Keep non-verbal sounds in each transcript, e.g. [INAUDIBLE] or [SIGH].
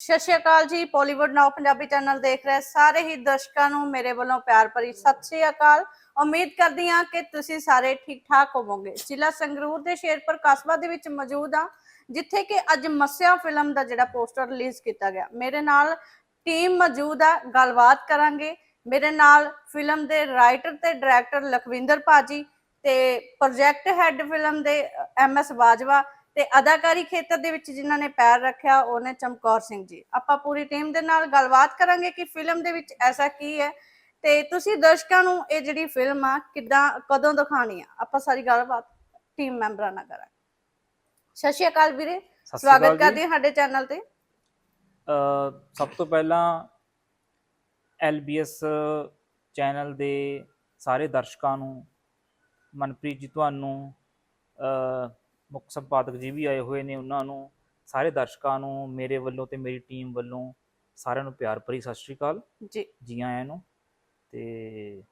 ਸਤਿ ਸ਼੍ਰੀ ਅਕਾਲ ਜੀ ਪੋਲੀਵੁੱਡ ਨਾਓ ਪੰਜਾਬੀ ਚੈਨਲ ਦੇਖ ਰਹੇ ਸਾਰੇ ਹੀ ਦਰਸ਼ਕਾਂ ਨੂੰ, ਮੇਰੇ ਵੱਲੋਂ ਪਿਆਰ ਭਰੀ ਸਤਿ ਸ਼੍ਰੀ ਅਕਾਲ। ਉਮੀਦ ਕਰਦੀ ਹਾਂ ਕਿ ਤੁਸੀਂ ਸਾਰੇ ਠੀਕ ਠਾਕ ਹੋਵੋਗੇ। ਜ਼ਿਲ੍ਹਾ ਸੰਗਰੂਰ ਦੇ ਸ਼ੇਰਪੁਰ ਕਸਬਾ ਦੇ ਵਿੱਚ ਮੌਜੂਦ ਹਾਂ, ਜਿੱਥੇ ਕਿ ਅੱਜ ਮੱਸਿਆ ਫਿਲਮ ਦਾ ਜਿਹੜਾ ਪੋਸਟਰ ਰਿਲੀਜ਼ ਕੀਤਾ ਗਿਆ। ਮੇਰੇ ਨਾਲ ਟੀਮ ਮੌਜੂਦ ਆ, ਗੱਲਬਾਤ ਕਰਾਂਗੇ। ਮੇਰੇ ਨਾਲ ਫਿਲਮ ਦੇ ਰਾਈਟਰ ਤੇ ਡਾਇਰੈਕਟਰ ਲਖਵਿੰਦਰ ਭਾਜੀ ਤੇ ਪ੍ਰੋਜੈਕਟ ਹੈੱਡ ਫਿਲਮ ਦੇ ਐਮ ਐਸ ਬਾਜਵਾ ਤੇ ਅਦਾਕਾਰੀ ਖੇਤਰ ਦੇ ਵਿੱਚ ਜਿਨ੍ਹਾਂ ਨੇ ਪੈਰ ਰੱਖਿਆ ਉਹਨੇ ਚਮਕੌਰ ਸਿੰਘ ਜੀ। ਆਪਾਂ ਪੂਰੀ ਟੀਮ ਦੇ ਨਾਲ ਗੱਲਬਾਤ ਕਰਾਂਗੇ ਕਿ ਫਿਲਮ ਦੇ ਵਿੱਚ ਐਸਾ ਕੀ ਹੈ। ਤੇ ਤੁਸੀਂ ਦਰਸ਼ਕਾਂ ਨੂੰ ਇਹ ਜਿਹੜੀ ਫਿਲਮ ਆ ਕਿੱਦਾਂ ਕਦੋਂ ਦਿਖਾਣੀ ਆ? ਆਪਾਂ ਸਾਰੀ ਗੱਲਬਾਤ ਟੀਮ ਮੈਂਬਰਾਂ ਨਾਲ ਕਰਾਂਗੇ। ਸਤਿ ਸ਼੍ਰੀ ਅਕਾਲ ਵੀਰੇ। ਸਵਾਗਤ ਕਰਦੇ ਹਾਂ ਸਾਡੇ ਚੈਨਲ ਤੇ। ਸਭ ਤੋਂ ਪਹਿਲਾਂ ਐਲਬੀਐਸ ਚੈਨਲ ਦੇ ਸਾਰੇ ਦਰਸ਼ਕਾਂ ਨੂੰ ਮਨਪ੍ਰੀਤ ਜੀ ਤੁਹਾਨੂੰ ਮੁੱਖ ਸੰਪਾਦਕ ਜੀ ਵੀ ਆਏ ਹੋਏ ਨੇ ਉਹਨਾਂ ਨੂੰ ਸਾਰੇ ਦਰਸ਼ਕਾਂ ਨੂੰ ਮੇਰੇ ਵੱਲੋਂ ਤੇ ਮੇਰੀ ਟੀਮ ਵੱਲੋਂ ਸਾਰਿਆਂ ਨੂੰ ਪਿਆਰ ਭਰੀ ਸਤਿ ਸ਼੍ਰੀ ਅਕਾਲ। ਜੀ। ਜੀ ਆਇਆਂ ਨੂੰ। ਤੇ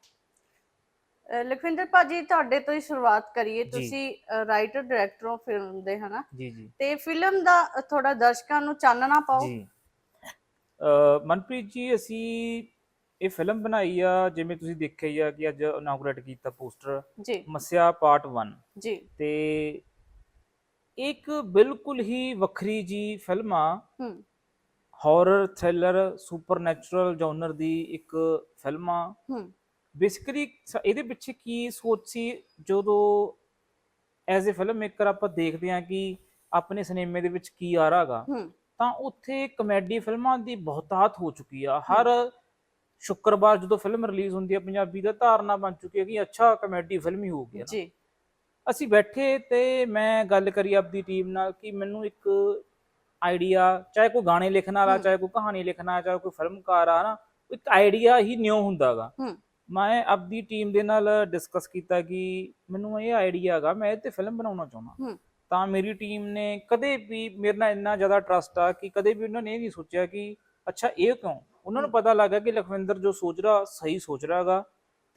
ਲਖਵਿੰਦਰ ਭਾਜੀ ਤੁਹਾਡੇ ਤੋਂ ਹੀ ਸ਼ੁਰੂਆਤ ਕਰੀਏ। ਤੁਸੀਂ ਰਾਈਟਰ ਡਾਇਰੈਕਟਰ ਹੋ ਫਿਲਮ ਦੇ ਹਨਾ? ਜੀ ਜੀ। ਤੇ ਫਿਲਮ ਦਾ ਥੋੜਾ ਦਰਸ਼ਕਾਂ ਨੂੰ ਚਾਨਣਾ ਪਾਓ। ਜੀ। ਮਨਪ੍ਰੀਤ ਜੀ ਅਸੀਂ ਇਹ ਫਿਲਮ ਬਣਾਈ ਆ ਜਿਵੇਂ ਤੁਸੀਂ ਦੇਖਿਆ ਹੀ ਆ ਕਿ ਅੱਜ ਇਨਾਗੂਰੇਟ ਕੀਤਾ ਪੋਸਟਰ ਜੀ। ਮਸਿਆ ਪਾਰਟ 1 ਜੀ। ਤੇ ਇੱਕ ਬਿਲਕੁਲ ਹੀ ਵੱਖਰੀ ਜੀ ਫਿਲਮ ਆ। ਹੂੰ। ਹਾਰਰ ਥ੍ਰਿਲਰ ਸੁਪਰਨੈਚੁਰਲ ਜਨਰ ਦੀ ਇੱਕ ਫਿਲਮ ਆ। ਹੂੰ। ਬੇਸਿਕਲੀ ਇਹਦੇ ਪਿੱਛੇ ਕੀ ਸੋਚ ਸੀ? ਜਦੋਂ ਐਜ਼ ਅ ਫਿਲਮ ਮੇਕਰ ਆਪਾਂ ਦੇਖਦੇ ਹਾਂ ਕਿ ਆਪਣੇ ਸਿਨੇਮੇ ਦੇ ਵਿੱਚ ਕੀ ਆ ਰਹਾਗਾ ਤਾਂ ਉੱਥੇ ਕਮੇਡੀ ਫਿਲਮਾਂ ਦੀ ਬਹੁਤਾਤ ਹੋ ਚੁੱਕੀ ਆ। ਹਰ ਸ਼ੁੱਕਰਵਾਰ ਜਦੋਂ ਫਿਲਮ ਰਿਲੀਜ਼ ਹੁੰਦੀ ਹੈ ਪੰਜਾਬੀ ਦਾ ਧਾਰਨਾ ਬਣ ਚੁੱਕੀ ਹੈ ਕਿ ਅੱਛਾ ਕਮੇਡੀ ਫਿਲਮ ਹੀ ਹੋਊਗੀ ਜੀ। ਅਸੀਂ ਬੈਠੇ ਤੇ ਮੈਂ ਗੱਲ ਕਰੀ ਆਪਦੀ ਟੀਮ ਨਾਲ ਕਿ ਮੈਨੂੰ ਇੱਕ ਆਈਡੀਆ ਚਾਹੇ ਕੋਈ ਗਾਣੇ ਲਿਖਣ ਵਾਲਾ। ਚਾਹੇ ਕੋਈ ਕਹਾਣੀ ਲਿਖਣ ਵਾਲਾ ਚਾਹੇ ਕੋਈ ਫਿਲਮਕਾਰ ਆ ਨਾ ਇੱਕ ਆਈਡੀਆ ਹੀ ਨਿਊ ਹੁੰਦਾਗਾ। ਮੈਂ ਆਪਦੀ ਟੀਮ ਦੇ ਨਾਲ ਡਿਸਕਸ ਕੀਤਾ ਕਿ ਮੈਨੂੰ ਇਹ ਆਈਡੀਆ ਹੈਗਾ ਮੈਂ ਇਹ ਤੇ ਫਿਲਮ ਬਣਾਉਣਾ ਚਾਹੁੰਦਾ। ਤਾਂ ਮੇਰੀ ਟੀਮ ਨੇ ਕਦੇ ਵੀ ਮੇਰੇ ਨਾਲ ਇੰਨਾ ਜ਼ਿਆਦਾ ਟਰਸਟ ਆ ਕਿ ਕਦੇ ਵੀ ਉਹਨਾਂ ਨੇ ਇਹ ਨਹੀਂ ਸੋਚਿਆ ਕਿ ਅੱਛਾ ਇਹ ਕਿਉਂ ਉਹਨਾਂ ਨੂੰ। ਪਤਾ ਲੱਗਾ ਕਿ ਲਖਵਿੰਦਰ ਜੋ ਸੋਚ ਰਿਹਾ ਸਹੀ ਸੋਚ ਰਿਹਾ ਹੈਗਾ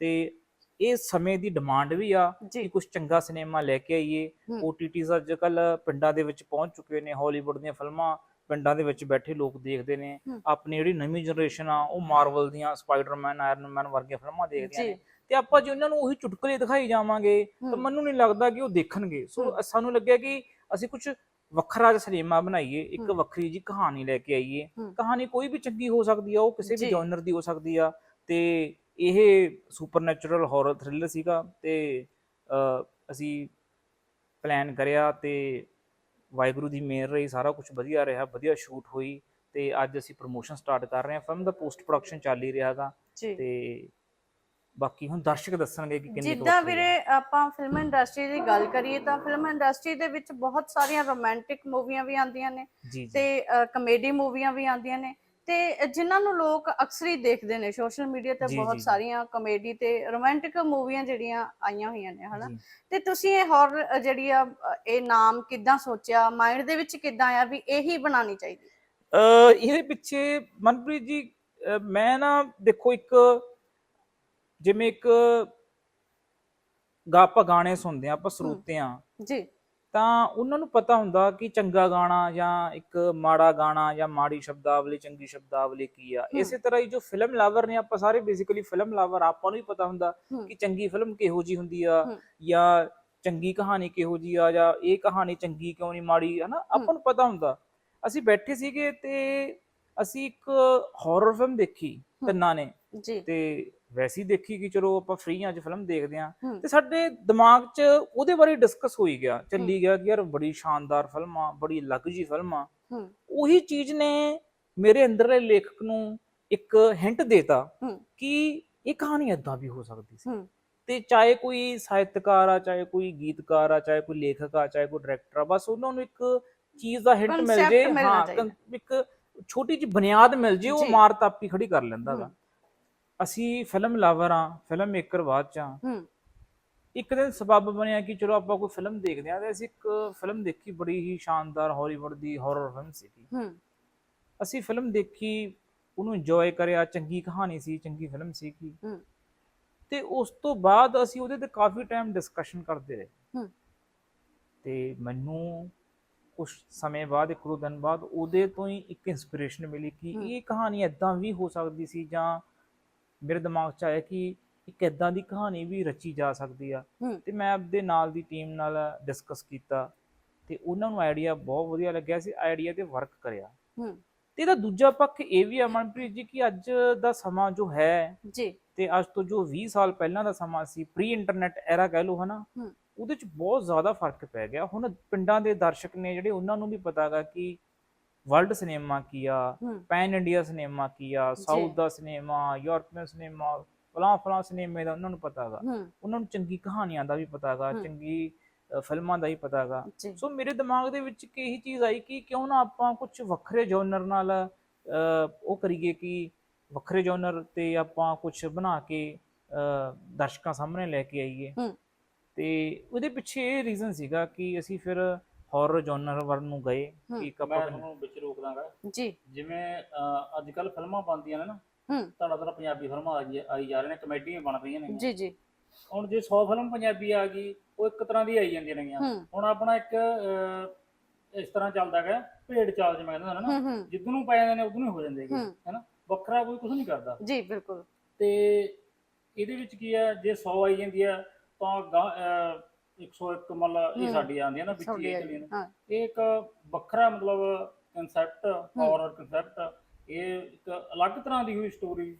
ਤੇ ਇਹ ਸਮੇਂ ਦੀ ਡਿਮਾਂਡ ਵੀ ਆ ਕਿ ਕੁਝ ਚੰਗਾ ਸਿਨੇਮਾ ਲੈ ਕੇ ਆਈਏ। OTTs ਅੱਜ ਕੱਲ ਪਿੰਡਾਂ ਦੇ ਵਿੱਚ ਪਹੁੰਚ ਚੁੱਕੇ ਨੇ ਹਾਲੀਵੁੱਡ ਦੀਆਂ ਫਿਲਮਾਂ ਪਿੰਡਾਂ ਦੇ ਵਿੱਚ ਬੈਠੇ ਲੋਕ ਦੇਖਦੇ ਨੇ। ਆਪਣੀ ਜਿਹੜੀ ਨਵੀਂ ਜਨਰੇਸ਼ਨ ਆ ਉਹ ਮਾਰਵਲ ਦੀਆਂ ਸਪਾਈਡਰਮੈਨ ਆਇਰਨ ਮੈਨ ਵਰਗੀਆਂ ਫਿਲਮਾਂ ਦੇਖਦੀਆਂ ਨੇ ਤੇ ਆਪਾਂ ਜੇ ਉਹਨਾਂ ਨੂੰ ਉਹੀ ਚੁਟਕਲੇ ਦਿਖਾਈ ਜਾਵਾਂਗੇ ਤਾਂ। ਮੈਨੂੰ ਨਹੀਂ ਲੱਗਦਾ ਕਿ ਉਹ ਦੇਖਣਗੇ ਸੋ। ਸਾਨੂੰ ਲੱਗਿਆ ਕਿ ਅਸੀਂ ਕੁਝ ਵੱਖਰਾ ਜਿਹਾ ਸਿਨੇਮਾ ਬਣਾਈਏ ਇੱਕ। ਵੱਖਰੀ ਜੀ ਕਹਾਣੀ ਲੈ ਕੇ ਆਈਏ। ਕਹਾਣੀ ਕੋਈ ਵੀ ਚੰਗੀ ਹੋ ਸਕਦੀ ਆ ਉਹ ਕਿਸੇ ਵੀ। ਜਨਰ ਦੀ ਹੋ ਸਕਦੀ ਆ ਤੇ ਇਹ ਸੁਪਰਨੈਚੁਰਲ ਹਾਰਰ ਥ੍ਰਿਲਰ ਸੀਗਾ ਤੇ ਅਸੀਂ ਪਲਾਨ ਕਰਿਆ ਤੇ ਵਾਹਿਗੁਰੂ ਦੀ ਮਿਹਰ ਰਹੀ ਸਾਰਾ ਕੁਝ ਵਧੀਆ ਰਿਹਾ ਵਧੀਆ ਸ਼ੂਟ ਹੋਈ ਤੇ ਅੱਜ ਅਸੀਂ ਪ੍ਰੋਮੋਸ਼ਨ ਸਟਾਰਟ ਕਰ ਰਹੇ ਹਾਂ। ਫਿਲਮ ਦਾ ਪੋਸਟ ਪ੍ਰੋਡਕਸ਼ਨ ਚੱਲ ਹੀ ਰਿਹਾਗਾ ਤੇ ਬਾਕੀ ਹੁਣ ਦਰਸ਼ਕ ਦੱਸਣਗੇ ਕਿ ਕਿੰਨੀ ਜਿੱਦਾਂ ਵੀਰੇ। ਆਪਾਂ ਫਿਲਮ ਇੰਡਸਟਰੀ ਦੀ ਗੱਲ ਕਰੀਏ ਤਾਂ ਫਿਲਮ ਇੰਡਸਟਰੀ ਦੇ ਵਿੱਚ ਬਹੁਤ ਸਾਰੀਆਂ ਰੋਮਾਂਟਿਕ ਮੂਵੀਆਂ ਵੀ ਆਉਂਦੀਆਂ ਨੇ ਤੇ ਕਮੇਡੀ ਮੂਵੀਆਂ ਵੀ ਆਉਂਦੀਆਂ ਨੇ। ਤੇ ਜਿਨ੍ਹਾਂ ਨੂੰ ਲੋਕ ਅਕਸਰ ਹੀ ਦੇਖਦੇ ਨੇ ਸੋਸ਼ਲ ਮੀਡੀਆ ਤੇ ਜੀ, ਬਹੁਤ ਜੀ। ਸਾਰੀਆਂ ਕਮੇਡੀ ਤੇ ਰੋਮਾਂਟਿਕ ਮੂਵੀਆਂ ਜਿਹੜੀਆਂ ਆਈਆਂ ਹੋਈਆਂ ਨੇ ਹਨਾ? ਜੀ। ਤੇ ਤੁਸੀਂ ਇਹ ਹੌਰ ਜਿਹੜੀ ਆ ਅ, ਇਹ ਨਾਮ ਕਿੱਦਾਂ ਸੋਚਿਆ? ਮਾਈਂਡ ਦੇ ਵਿੱਚ ਕਿੱਦਾਂ ਆਇਆ ਵੀ ਇਹੀ ਬਣਾਉਣੀ ਚਾਹੀਦੀ? ਅ ਇਹਦੇ ਪਿੱਛੇ ਮਨਪ੍ਰੀਤ ਜੀ ਮੈਂ ਨਾ ਦੇਖੋ ਇੱਕ ਜਿਵੇਂ ਇੱਕ ਗਾ ਆਪਾਂ ਗਾਣੇ ਸੁਣਦੇ ਆ ਆਪਾਂ ਸਰੋਤੇ ਆ ਜੀ। ਤਾਂ ਉਹਨਾਂ ਨੂੰ ਪਤਾ ਹੁੰਦਾ ਕਿ ਚੰਗਾ ਗਾਣਾ ਜਾਂ ਇੱਕ ਮਾੜਾ ਗਾਣਾ ਜਾਂ ਮਾੜੀ ਸ਼ਬਦਾਵਲੀ ਚੰਗੀ ਸ਼ਬਦਾਵਲੀ ਕੀ ਆ। ਇਸੇ ਤਰ੍ਹਾਂ ਹੀ ਜੋ ਫਿਲਮ ਲਵਰ ਨੇ ਆਪਾਂ ਸਾਰੇ ਬੇਸਿਕਲੀ ਫਿਲਮ ਲਵਰ ਆਪਾਂ ਨੂੰ ਹੀ ਪਤਾ ਹੁੰਦਾ ਕਿ ਚੰਗੀ ਫਿਲਮ ਕਿਹੋ ਜੀ ਹੁੰਦੀ ਆ। ਜਾਂ ਚੰਗੀ ਕਹਾਣੀ ਕਿਹੋ ਜੀ ਆ ਜਾਂ ਇਹ ਕਹਾਣੀ ਚੰਗੀ ਕਿਉਂ ਨਹੀਂ ਮਾੜੀ ਹਨਾ? ਆਪਾਂ ਨੂੰ ਪਤਾ ਹੁੰਦਾ। ਅਸੀਂ ਬੈਠੇ ਸੀਗੇ ਤੇ ਅਸੀਂ ਇੱਕ ਹਾਰਰ ਫਿਲਮ ਦੇਖੀ ਤਿੰਨਾਂ ਨੇ ਜੀ। ਤੇ ਵੈਸੀ ਦੇਖੀ ਕਿ ਚਲੋ ਆਪਾਂ ਫ੍ਰੀ ਅੱਜ ਫਿਲਮ ਦੇਖਦੇ ਆਂ। ਤੇ ਸਾਡੇ ਦਿਮਾਗ 'ਚ ਉਹਦੇ ਬਾਰੇ ਡਿਸਕਸ ਹੋਈ ਗਿਆ। ਚੱਲੀ ਗਿਆ ਕਿ ਯਾਰ ਬੜੀ ਸ਼ਾਨਦਾਰ ਫਿਲਮ ਆ ਬੜੀ ਅਲੱਗ ਜੀ ਫਿਲਮ ਆ ਉਹੀ ਚੀਜ਼ ਨੇ ਮੇਰੇ ਅੰਦਰਲੇ ਲੇਖਕ ਨੂੰ ਇੱਕ ਹਿੰਟ ਦੇਤਾ ਕਿ ਇਹ ਕਹਾਣੀ ਏਦਾਂ ਵੀ ਹੋ ਸਕਦੀ ਸੀ। ਤੇ ਚਾਹੇ ਕੋਈ ਸਾਹਿਤਕਾਰ ਆ ਚਾਹੇ ਕੋਈ ਗੀਤਕਾਰ ਆ ਚਾਹੇ ਕੋਈ ਲੇਖਕ ਆ ਚਾਹੇ ਕੋਈ ਡਾਇਰੈਕਟਰ ਆ ਬਸ ਉਹਨਾਂ ਨੂੰ ਇੱਕ ਚੀਜ਼ ਦਾ ਹਿੰਟ ਮਿਲ ਜੇ ਹਾਂ ਇੱਕ ਛੋਟੀ ਜਿਹੀ ਬੁਨਿਆਦ ਮਿਲ ਜੇ ਉਹ। ਮਾਰ ਤਾਪੀ ਖੜੀ ਕਰ ਲੈਂਦਾ ਹਮ। ਅਸੀਂ ਫਿਲਮ ਲਵਰ ਆ ਫਿਲਮ ਮੇਕਰ ਬਾਅਦ ਚ ਆ ਇੱਕ ਦਿਨ ਸਬਬ ਬਣਿਆ ਕਿ ਚਲੋ ਆਪਾਂ ਕੋਈ ਫਿਲਮ ਦੇਖਦੇ ਆ ਤੇ ਅਸੀਂ ਇੱਕ ਫਿਲਮ ਦੇਖੀ ਬੜੀ ਹੀ ਸ਼ਾਨਦਾਰ ਹਾਲੀਵੁੱਡ ਦੀ ਹਾਰਰ ਫਿਲਮ ਸੀਗੀ ਹਮ, ਅਸੀਂ ਫਿਲਮ ਦੇਖੀ ਉਹਨੂੰ ਇੰਜੋਏ ਕਰਿਆ ਚੰਗੀ ਕਹਾਣੀ ਸੀ ਚੰਗੀ ਫਿਲਮ ਸੀਗੀ ਹਮ। ਤੇ ਉਸ ਤੋਂ ਬਾਅਦ ਅਸੀਂ ਉਹਦੇ ਤੇ ਕਾਫੀ ਟਾਈਮ ਡਿਸਕਸ਼ਨ ਕਰਦੇ ਰਹੇ ਹਮ। ਤੇ ਮੈਨੂੰ ਕੁਝ ਸਮੇਂ ਬਾਅਦ ਇੱਕ ਦੋ ਦਿਨ ਬਾਅਦ ਉਹਦੇ ਤੋਂ ਹੀ ਇੱਕ ਇਨਸਪੀਰੇਸ਼ਨ ਮਿਲੀ ਕਿ। ਇਹ ਕਹਾਣੀ ਇਦਾਂ ਵੀ ਹੋ ਸਕਦੀ ਸੀ ਜਾਂ ਮੇਰੇ ਦਿਮਾਗ 'ਚ ਆਇਆ ਕਿ ਇੱਕ ਇਦਾਂ ਦੀ ਕਹਾਣੀ ਵੀ ਰਚੀ ਜਾ ਸਕਦੀ ਆ। ਤੇ ਮੈਂ ਆਪਦੇ ਨਾਲ ਦੀ ਟੀਮ ਨਾਲ ਡਿਸਕਸ ਕੀਤਾ ਤੇ ਉਹਨਾਂ ਨੂੰ ਆਈਡੀਆ ਬਹੁਤ ਵਧੀਆ ਲੱਗਿਆ ਸੀ ਆਈਡੀਆ ਤੇ ਵਰਕ ਕਰਿਆ। ਤੇ ਇਹਦਾ ਦੂਜਾ ਪੱਖ ਇਹ ਵੀ ਆ ਮਨਪ੍ਰੀਤ ਜੀ ਕਿ ਅੱਜ ਦਾ ਸਮਾਂ ਜੋ ਹੈ ਜੀ। ਤੇ ਅੱਜ ਤੋਂ ਜੋ 20 ਸਾਲ ਪਹਿਲਾਂ ਦਾ ਸਮਾਂ ਸੀ ਪ੍ਰੀ ਇੰਟਰਨੈਟ ਐਰਾ ਕਹਿ ਲਓ ਹਨਾ। ਉਹਦੇ ਚ ਬਹੁਤ ਜ਼ਿਆਦਾ ਫ਼ਰਕ ਪੈ ਗਿਆ। ਹੁਣ ਪਿੰਡਾਂ ਦੇ ਦਰਸ਼ਕ ਨੇ ਜਿਹੜੇ ਉਹਨਾਂ ਨੂੰ ਵੀ ਪਤਾਗਾ ਕਿ ਵਰਲਡ ਸਿਨੇਮਾ ਕੀ ਆ ਹੂੰ। ਪੈਨ ਇੰਡੀਆ ਸਿਨੇਮਾ ਕੀ ਆ ਸਾਊਥ ਦਾ ਸਿਨੇਮਾ ਯੂਰਪੀਅਨ ਸਿਨੇਮਾ ਫਲਾਂ ਫਲਾਂ ਸਿਨੇਮੇ ਦਾ ਉਹਨਾਂ ਨੂੰ ਪਤਾਗਾ। ਹੂੰ। ਉਹਨਾਂ ਨੂੰ ਚੰਗੀ ਕਹਾਣੀਆਂ ਦਾ ਵੀ ਪਤਾਗਾ ਹਮ। ਚੰਗੀ ਫਿਲਮਾਂ ਦਾ ਹੀ ਪਤਾਗਾ। ਜੀ। ਸੋ ਮੇਰੇ ਦਿਮਾਗ ਦੇ ਵਿੱਚ ਇੱਕ ਇਹੀ ਚੀਜ਼ ਆਈ ਕਿ ਕਿਉਂ ਨਾ ਆਪਾਂ ਕੁਝ ਵੱਖਰੇ ਜਨਰ ਨਾਲ ਉਹ ਕਰੀਏ ਕਿ ਵੱਖਰੇ ਜਨਰ ਤੇ ਆਪਾਂ ਕੁਝ ਬਣਾ ਕੇ ਦਰਸ਼ਕਾਂ ਸਾਹਮਣੇ ਲੈ ਕੇ ਆਈਏ। ਤੇ ਉਹਦੇ ਪਿੱਛੇ ਇਹ ਰੀਜ਼ਨ ਸੀਗਾ ਕਿ ਅਸੀਂ ਫਿਰ ਹਾਰਰ ਜਨਰ ਵੱਲ ਨੂੰ ਗਏ। ਕਿ ਇੱਕ ਮੈਂ ਆਪਾਂ ਤੁਹਾਨੂੰ ਵਿੱਚ ਰੋਕ ਦਾਂਗਾ। ਜੀ। ਜਿਵੇਂ ਅੱਜ ਕੱਲ ਫਿਲਮਾਂ ਬਣਦੀਆਂ ਨੇ ਨਾ ਹੂੰ। ਤੁਹਾਡਾ ਤਾਂ ਪੰਜਾਬੀ ਫਿਲਮਾਂ ਆ ਜੀ- ਆਈ ਜਾ ਰਹੀਆਂ ਨੇ ਕਮੇਡੀਆਂ ਬਣ ਰਹੀਆਂ ਨੇ। ਜੀ ਜੀ। ਹੁਣ ਜੇ 100 ਫਿਲਮ ਪੰਜਾਬੀ ਆ ਗਈ ਉਹ ਇੱਕ ਤਰ੍ਹਾਂ ਦੀ ਆਈ ਜਾਂਦੀਆਂ ਨੇਗੀਆਂ। ਹੂੰ। ਹੁਣ ਆਪਣਾ ਇੱਕ ਅਹ, ਇਸ ਤਰ੍ਹਾਂ ਚੱਲਦਾ ਹੈਗਾ ਭੇਡ ਚਾਲ ਜਿਵੇਂ ਕਹਿੰਦੇ ਨੇ ਨਾ ਹੂੰ ਹੂੰ। ਜਿੱਦੋਂ ਨੂੰ ਪੈ ਜਾਂਦੇ ਨੇ ਉਦੋਂ ਨੂੰ ਹੋ ਜਾਂਦੇ ਹੈਗੇ ਹੂੰ। ਹੈਨਾ ਵੱਖਰਾ ਕੋਈ ਕੁਝ ਨਹੀਂ ਕਰਦਾ। ਜੀ ਬਿਲਕੁਲ। ਤੇ ਇਹਦੇ ਵਿੱਚ ਕੀ ਹੈ ਜੇ 100 ਆਈ ਜਾਂਦੀ ਹੈ ਤਾਂ ਗਾਂ- ਅਹ, 101 ਮਤਲਬ ਇਹ। ਸਾਡੀ ਆਉਂਦੀ ਹੈ ਨਾ ਵਿੱਚ ਤੁਹਾਡੀ ਹੀ ਇਹ ਹਾਂ। ਇਹ ਇੱਕ ਵੱਖਰਾ ਮਤਲਬ ਕਨਸੈਪਟ ਹੌਰਰ ਕਨਸੈਪਟ ਇਹ ਇੱਕ ਅਲੱਗ ਤਰ੍ਹਾਂ ਦੀ ਹੋਈ ਸਟੋਰੀ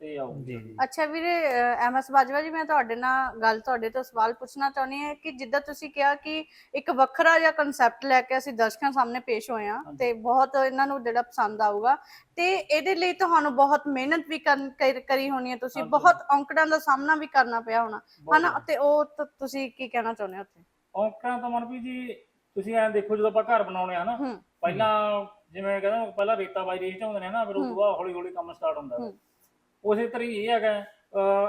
ਤੇ ਆਉਂਦੀ ਜੀ। ਅੱਛਾ ਵੀਰੇ ਐਮ ਐਸ ਬਾਜਵਾ ਜੀ ਮੈਂ ਤੁਹਾਡੇ ਨਾਲ ਗੱਲ ਤੁਹਾਡੇ ਤੋਂ ਸਵਾਲ ਪੁੱਛਣਾ ਚਾਹੁੰਦੀ ਹਾਂ ਕਿ ਜਿੱਦਾਂ ਤੁਸੀਂ ਕਿਹਾ ਕਿ ਇੱਕ ਵੱਖਰਾ ਜਿਹਾ ਕਨਸੈਪਟ ਲੈ ਕੇ ਅਸੀਂ ਦਰਸ਼ਕਾਂ ਸਾਹਮਣੇ ਪੇਸ਼ ਹੋਏ ਹਾਂਜੀ। ਤੇ ਬਹੁਤ ਇਹਨਾਂ ਨੂੰ ਜਿਹੜਾ ਪਸੰਦ ਆਊਗਾ ਤੇ ਇਹਦੇ ਲਈ ਤੁਹਾਨੂੰ ਬਹੁਤ ਮਿਹਨਤ ਵੀ ਕਰ- ਹੋਣੀ ਹੈ ਤੁਸੀਂ। ਬਹੁਤ ਔਂਕੜਾਂ ਦਾ ਸਾਹਮਣਾ ਵੀ ਕਰਨਾ ਪਿਆ ਹੋਣਾ ਹਨਾ ਤੇ ਉਹ ਤੁਸੀਂ ਕੀ ਕਹਿਣਾ ਚਾਹੁੰਦੇ ਹੋ ਉੱਥੇ ਔਂਕੜਾਂ ਤਾਂ ਮਨਪ੍ਰੀਤ ਜੀ ਤੁਸੀਂ ਐਂ ਦੇਖੋ ਜਦੋਂ ਆਪਾਂ ਘਰ ਬਣਾਉਣੇ ਆ ਨਾ ਪਹਿਲਾਂ ਜਿਵੇਂ ਕਹਿੰਦਾ ਪਹਿਲਾਂ ਰੇਤਾ ਬਾਈ ਰੇਤ ਝਾਉਂਦੇ ਨੇ ਨਾ ਫਿਰ ਉਸ ਹੂੰ। ਤੋਂ ਬਾਅਦ ਹੌਲੀ ਹੌਲੀ ਕੰਮ ਸਟਾਰਟ ਹੁੰਦਾ ਹੂੰ। ਉਸੇ ਤਰ੍ਹਾਂ ਹੀ ਇਹ ਹੈਗਾ ਅਹ,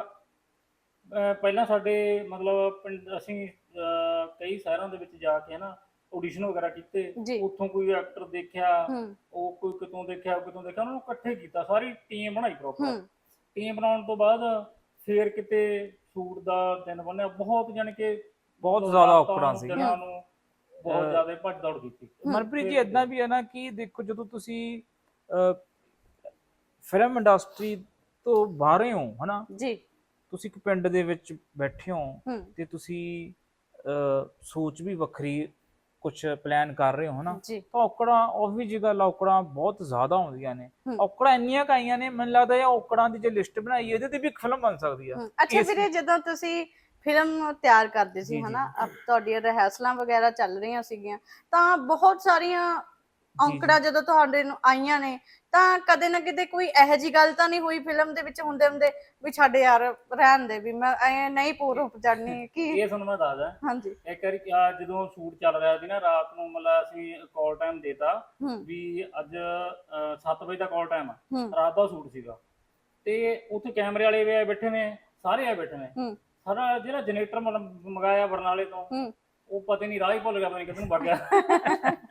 ਅਹ, ਪਹਿਲਾਂ ਸਾਡੇ ਮਤਲਬ ਪਿੰਡ ਅਸੀਂ ਅਹ, ਕਈ ਸ਼ਹਿਰਾਂ ਦੇ ਵਿੱਚ ਜਾ ਕੇ ਹਨਾ ਆਡੀਸ਼ਨ ਵਗੈਰਾ ਕੀਤੇ ਜੀ। ਉੱਥੋਂ ਕੋਈ ਐਕਟਰ ਦੇਖਿਆ ਹੂੰ। ਉਹ ਕੋਈ ਕਿਤੋਂ ਦੇਖਿਆ ਕਿਤੋਂ ਦੇਖਿਆ ਉਹਨਾਂ ਨੂੰ ਇਕੱਠੇ ਕੀਤਾ ਸਾਰੀ ਟੀਮ ਬਣਾਈ ਪ੍ਰੋਪਰ ਹੂੰ। ਟੀਮ ਬਣਾਉਣ ਤੋਂ ਬਾਅਦ ਫੇਰ ਕਿਤੇ ਸ਼ੂਟ ਦਾ ਦਿਨ ਬਣਿਆ ਬਹੁਤ ਜਾਣੀ ਕਿ ਬਹੁਤ ਜ਼ਿਆਦਾ ਰਾਤਾਂ ਔਕੜਾਂ ਨੂੰ, ਸੀ। ਦਿਨਾਂ ਨੂੰ ਬਹੁਤ ਅਹ ਜ਼ਿਆਦਾ ਭੱਜ ਦੌੜ ਕੀਤੀ। ਮਨਪ੍ਰੀਤ ਜੀ ਇਦਾਂ ਵੀ ਹੈ ਨਾ ਕਿ ਦੇਖੋ ਜਦੋਂ ਤੁਸੀਂ ਫਿਲਮ ਇੰਡਸਟਰੀ ਤੋਂ ਬਾਹਰੇ ਹੋ ਹਨਾ? ਜੀ। ਤੁਸੀਂ ਇੱਕ ਪਿੰਡ ਦੇ ਵਿੱਚ ਬੈਠੇ ਹੋ ਹੂੰ। ਤੇ ਤੁਸੀਂ ਅਹ, ਸੋਚ ਵੀ ਵੱਖਰੀ ਕੁਝ ਪਲਾਨ ਕਰ ਰਹੇ ਹੋ ਹਨਾ? ਜੀ। ਤਾਂ ਔਕੜਾਂ ਉਹ ਵੀ ਜਗ੍ਹਾ ਔਕੜਾਂ ਬਹੁਤ ਜ਼ਿਆਦਾ ਆਉਂਦੀਆਂ ਨੇ। ਹੂੰ। ਔਕੜਾਂ ਇੰਨੀਆਂ ਕਾਈਆਂ ਨੇ ਮੈਨੂੰ ਲੱਗਦਾ ਇਹ ਔਕੜਾਂ ਦੀ ਜੇ ਲਿਸਟ ਬਣਾਈ ਇਹਦੇ ਤੇ ਵੀ ਇੱਕ ਫਿਲਮ ਬਣ ਸਕਦੀ ਆ। ਹਮ, ਅੱਛਾ ਇਸ- ਵੀਰੇ ਜਦੋਂ ਤੁਸੀਂ ਫਿਲਮ ਤਿਆਰ ਕਰਦੇ ਜੀ, ਸੀ ਜੀ, ਹਨਾ? ਤੁਹਾਡੀਆਂ ਰਿਹਰਸਲਾਂ ਵਗੈਰਾ ਚੱਲ ਰਹੀਆਂ ਸੀਗੀਆਂ ਤਾਂ ਬਹੁਤ ਸਾਰੀਆਂ ਔਂਕੜਾਂ ਜਦੋਂ ਤੁਹਾਡੇ ਨੂੰ ਆਈਆਂ ਨੇ ਤਾਂ ਕਦੇ ਨਾ ਕਿਤੇ ਕੋਈ ਇਹੋ ਜੀ ਗੱਲ ਤਾਂ ਨਹੀਂ ਹੋਈ ਫਿਲਮ ਦੇ ਵਿੱਚ ਹੁੰਦੇ ਹੁੰਦੇ ਵੀ ਛੱਡ ਯਾਰ ਰਹਿਣ ਦੇ ਵੀ ਮੈਂ ਐ ਨਹੀਂ ਪੂਰ ਚੜਨੀ [LAUGHS] ਕੀ ਇਹ ਤੁਹਾਨੂੰ ਮੈਂ ਦੱਸਦਾ। ਹਾਂਜੀ। ਇੱਕ ਵਾਰੀ ਕਿਆ ਜਦੋਂ ਸ਼ੂਟ ਚੱਲ ਰਿਹਾ ਸੀ ਨਾ ਰਾਤ ਨੂੰ ਮਤਲਬ ਅਸੀਂ ਕਾਲ ਟਾਈਮ ਦੇਤਾ ਹੂੰ। ਵੀ ਅੱਜ 7 ਵਜੇ ਦਾ ਕਾਲ ਟਾਈਮ ਆ। ਹੂੰ। ਰਾਤ ਦਾ ਸ਼ੂਟ ਸੀਗਾ। ਤੇ ਉੱਥੇ ਕੈਮਰੇ ਵਾਲੇ ਵੀ ਆਏ ਬੈਠੇ ਨੇ ਸਾਰੇ ਆਏ ਬੈਠੇ ਨੇ। ਹੂੰ। ਸਾਰਾ ਜਿਹੜਾ ਜਨਰੇਟਰ ਮੰਗਾਇਆ ਬਰਨਾਲੇ ਤੋਂ ਹੂੰ। ਉਹ ਪਤਾ ਨਹੀਂ ਰਾਹ ਹੀ ਭੁੱਲ ਗਿਆ ਪਤਾ ਨਹੀਂ ਕਿੱਧਰ ਨੂੰ ਵਗ ਗਿਆ। [LAUGHS]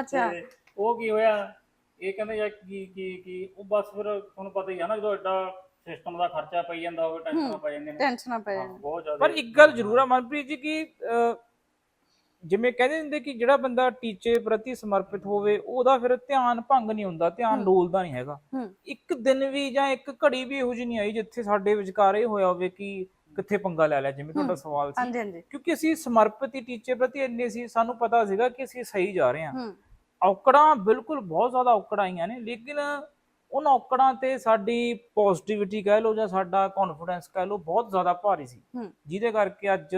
ਅੱਛਾ। ਤੇ ਉਹ ਕੀ ਹੋਇਆ? ਇਹ ਕਹਿੰਦੇ ਯਾਰ ਕੀ ਕੀ ਕੀ ਉਹ ਬਸ ਫਿਰ ਤੁਹਾਨੂੰ ਪਤਾ ਹੀ ਆ ਨਾ ਜਦੋਂ ਐਡਾ ਸਿਸਟਮ ਦਾ ਖਰਚਾ ਪਈ ਜਾਂਦਾ ਹੋਵੇ ਟੈਨਸ਼ਨ ਪੈ ਜਾਂਦੀਆਂ ਨੇ। ਟੈਨਸ਼ਨਾਂ ਪੈ ਹਾਂ, ਜਾਂਦੀਆਂ ਬਹੁਤ ਜ਼ਿਆਦਾ ਪਰ ਇੱਕ ਗੱਲ ਜ਼ਰੂਰ ਆ ਮਨਪ੍ਰੀਤ ਜੀ ਕਿ ਅਹ, ਜਿਵੇਂ ਕਹਿੰਦੇ ਹੁੰਦੇ ਕਿ ਜਿਹੜਾ ਬੰਦਾ ਟੀਚੇ ਪ੍ਰਤੀ ਸਮਰਪਿਤ ਹੋਵੇ ਉਹਦਾ ਫਿਰ ਧਿਆਨ ਭੰਗ ਨਹੀਂ ਹੁੰਦਾ ਧਿਆਨ ਹੂੰ। ਡੋਲਦਾ ਨਹੀਂ ਹੈਗਾ। ਹੂੰ। ਇੱਕ ਦਿਨ ਵੀ ਜਾਂ ਇੱਕ ਘੜੀ ਵੀ ਇਹੋ ਜਿਹੀ ਨਹੀਂ ਆਈ ਜਿੱਥੇ ਸਾਡੇ ਵਿਚਕਾਰ ਇਹ ਹੋਇਆ ਹੋਵੇ ਕਿ ਕਿੱਥੇ ਪੰਗਾ ਲੈ ਲਿਆ ਜਿਵੇਂ ਤੁਹਾਡਾ। ਸਵਾਲ ਸੀ। ਹਾਂਜੀ ਹਾਂਜੀ। ਕਿਉਂਕਿ ਅਸੀਂ ਸਮਰਪਿਤ ਹੀ ਟੀਚੇ ਪ੍ਰਤੀ ਇੰਨੇ ਸੀ ਸਾਨੂੰ ਪਤਾ ਸੀਗਾ ਕਿ ਅਸੀਂ ਸਹੀ ਜਾ ਰਹੇ ਹਾਂ। ਔਕੜਾਂ ਬਿਲਕੁਲ ਬਹੁਤ ਜ਼ਿਆਦਾ ਔਕੜਾਂ ਆਈਆਂ ਨੇ ਲੇਕਿਨ ਉਹਨਾਂ ਔਕੜਾਂ ਤੇ ਸਾਡੀ ਪੋਜ਼ਿਟਿਵਿਟੀ ਕਹਿ ਲਓ ਜਾਂ ਸਾਡਾ ਕੌਨਫੀਡੈਂਸ ਕਹਿ ਲਓ ਬਹੁਤ ਜ਼ਿਆਦਾ ਭਾਰੀ ਸੀ। ਜਿਹਦੇ ਕਰਕੇ ਅੱਜ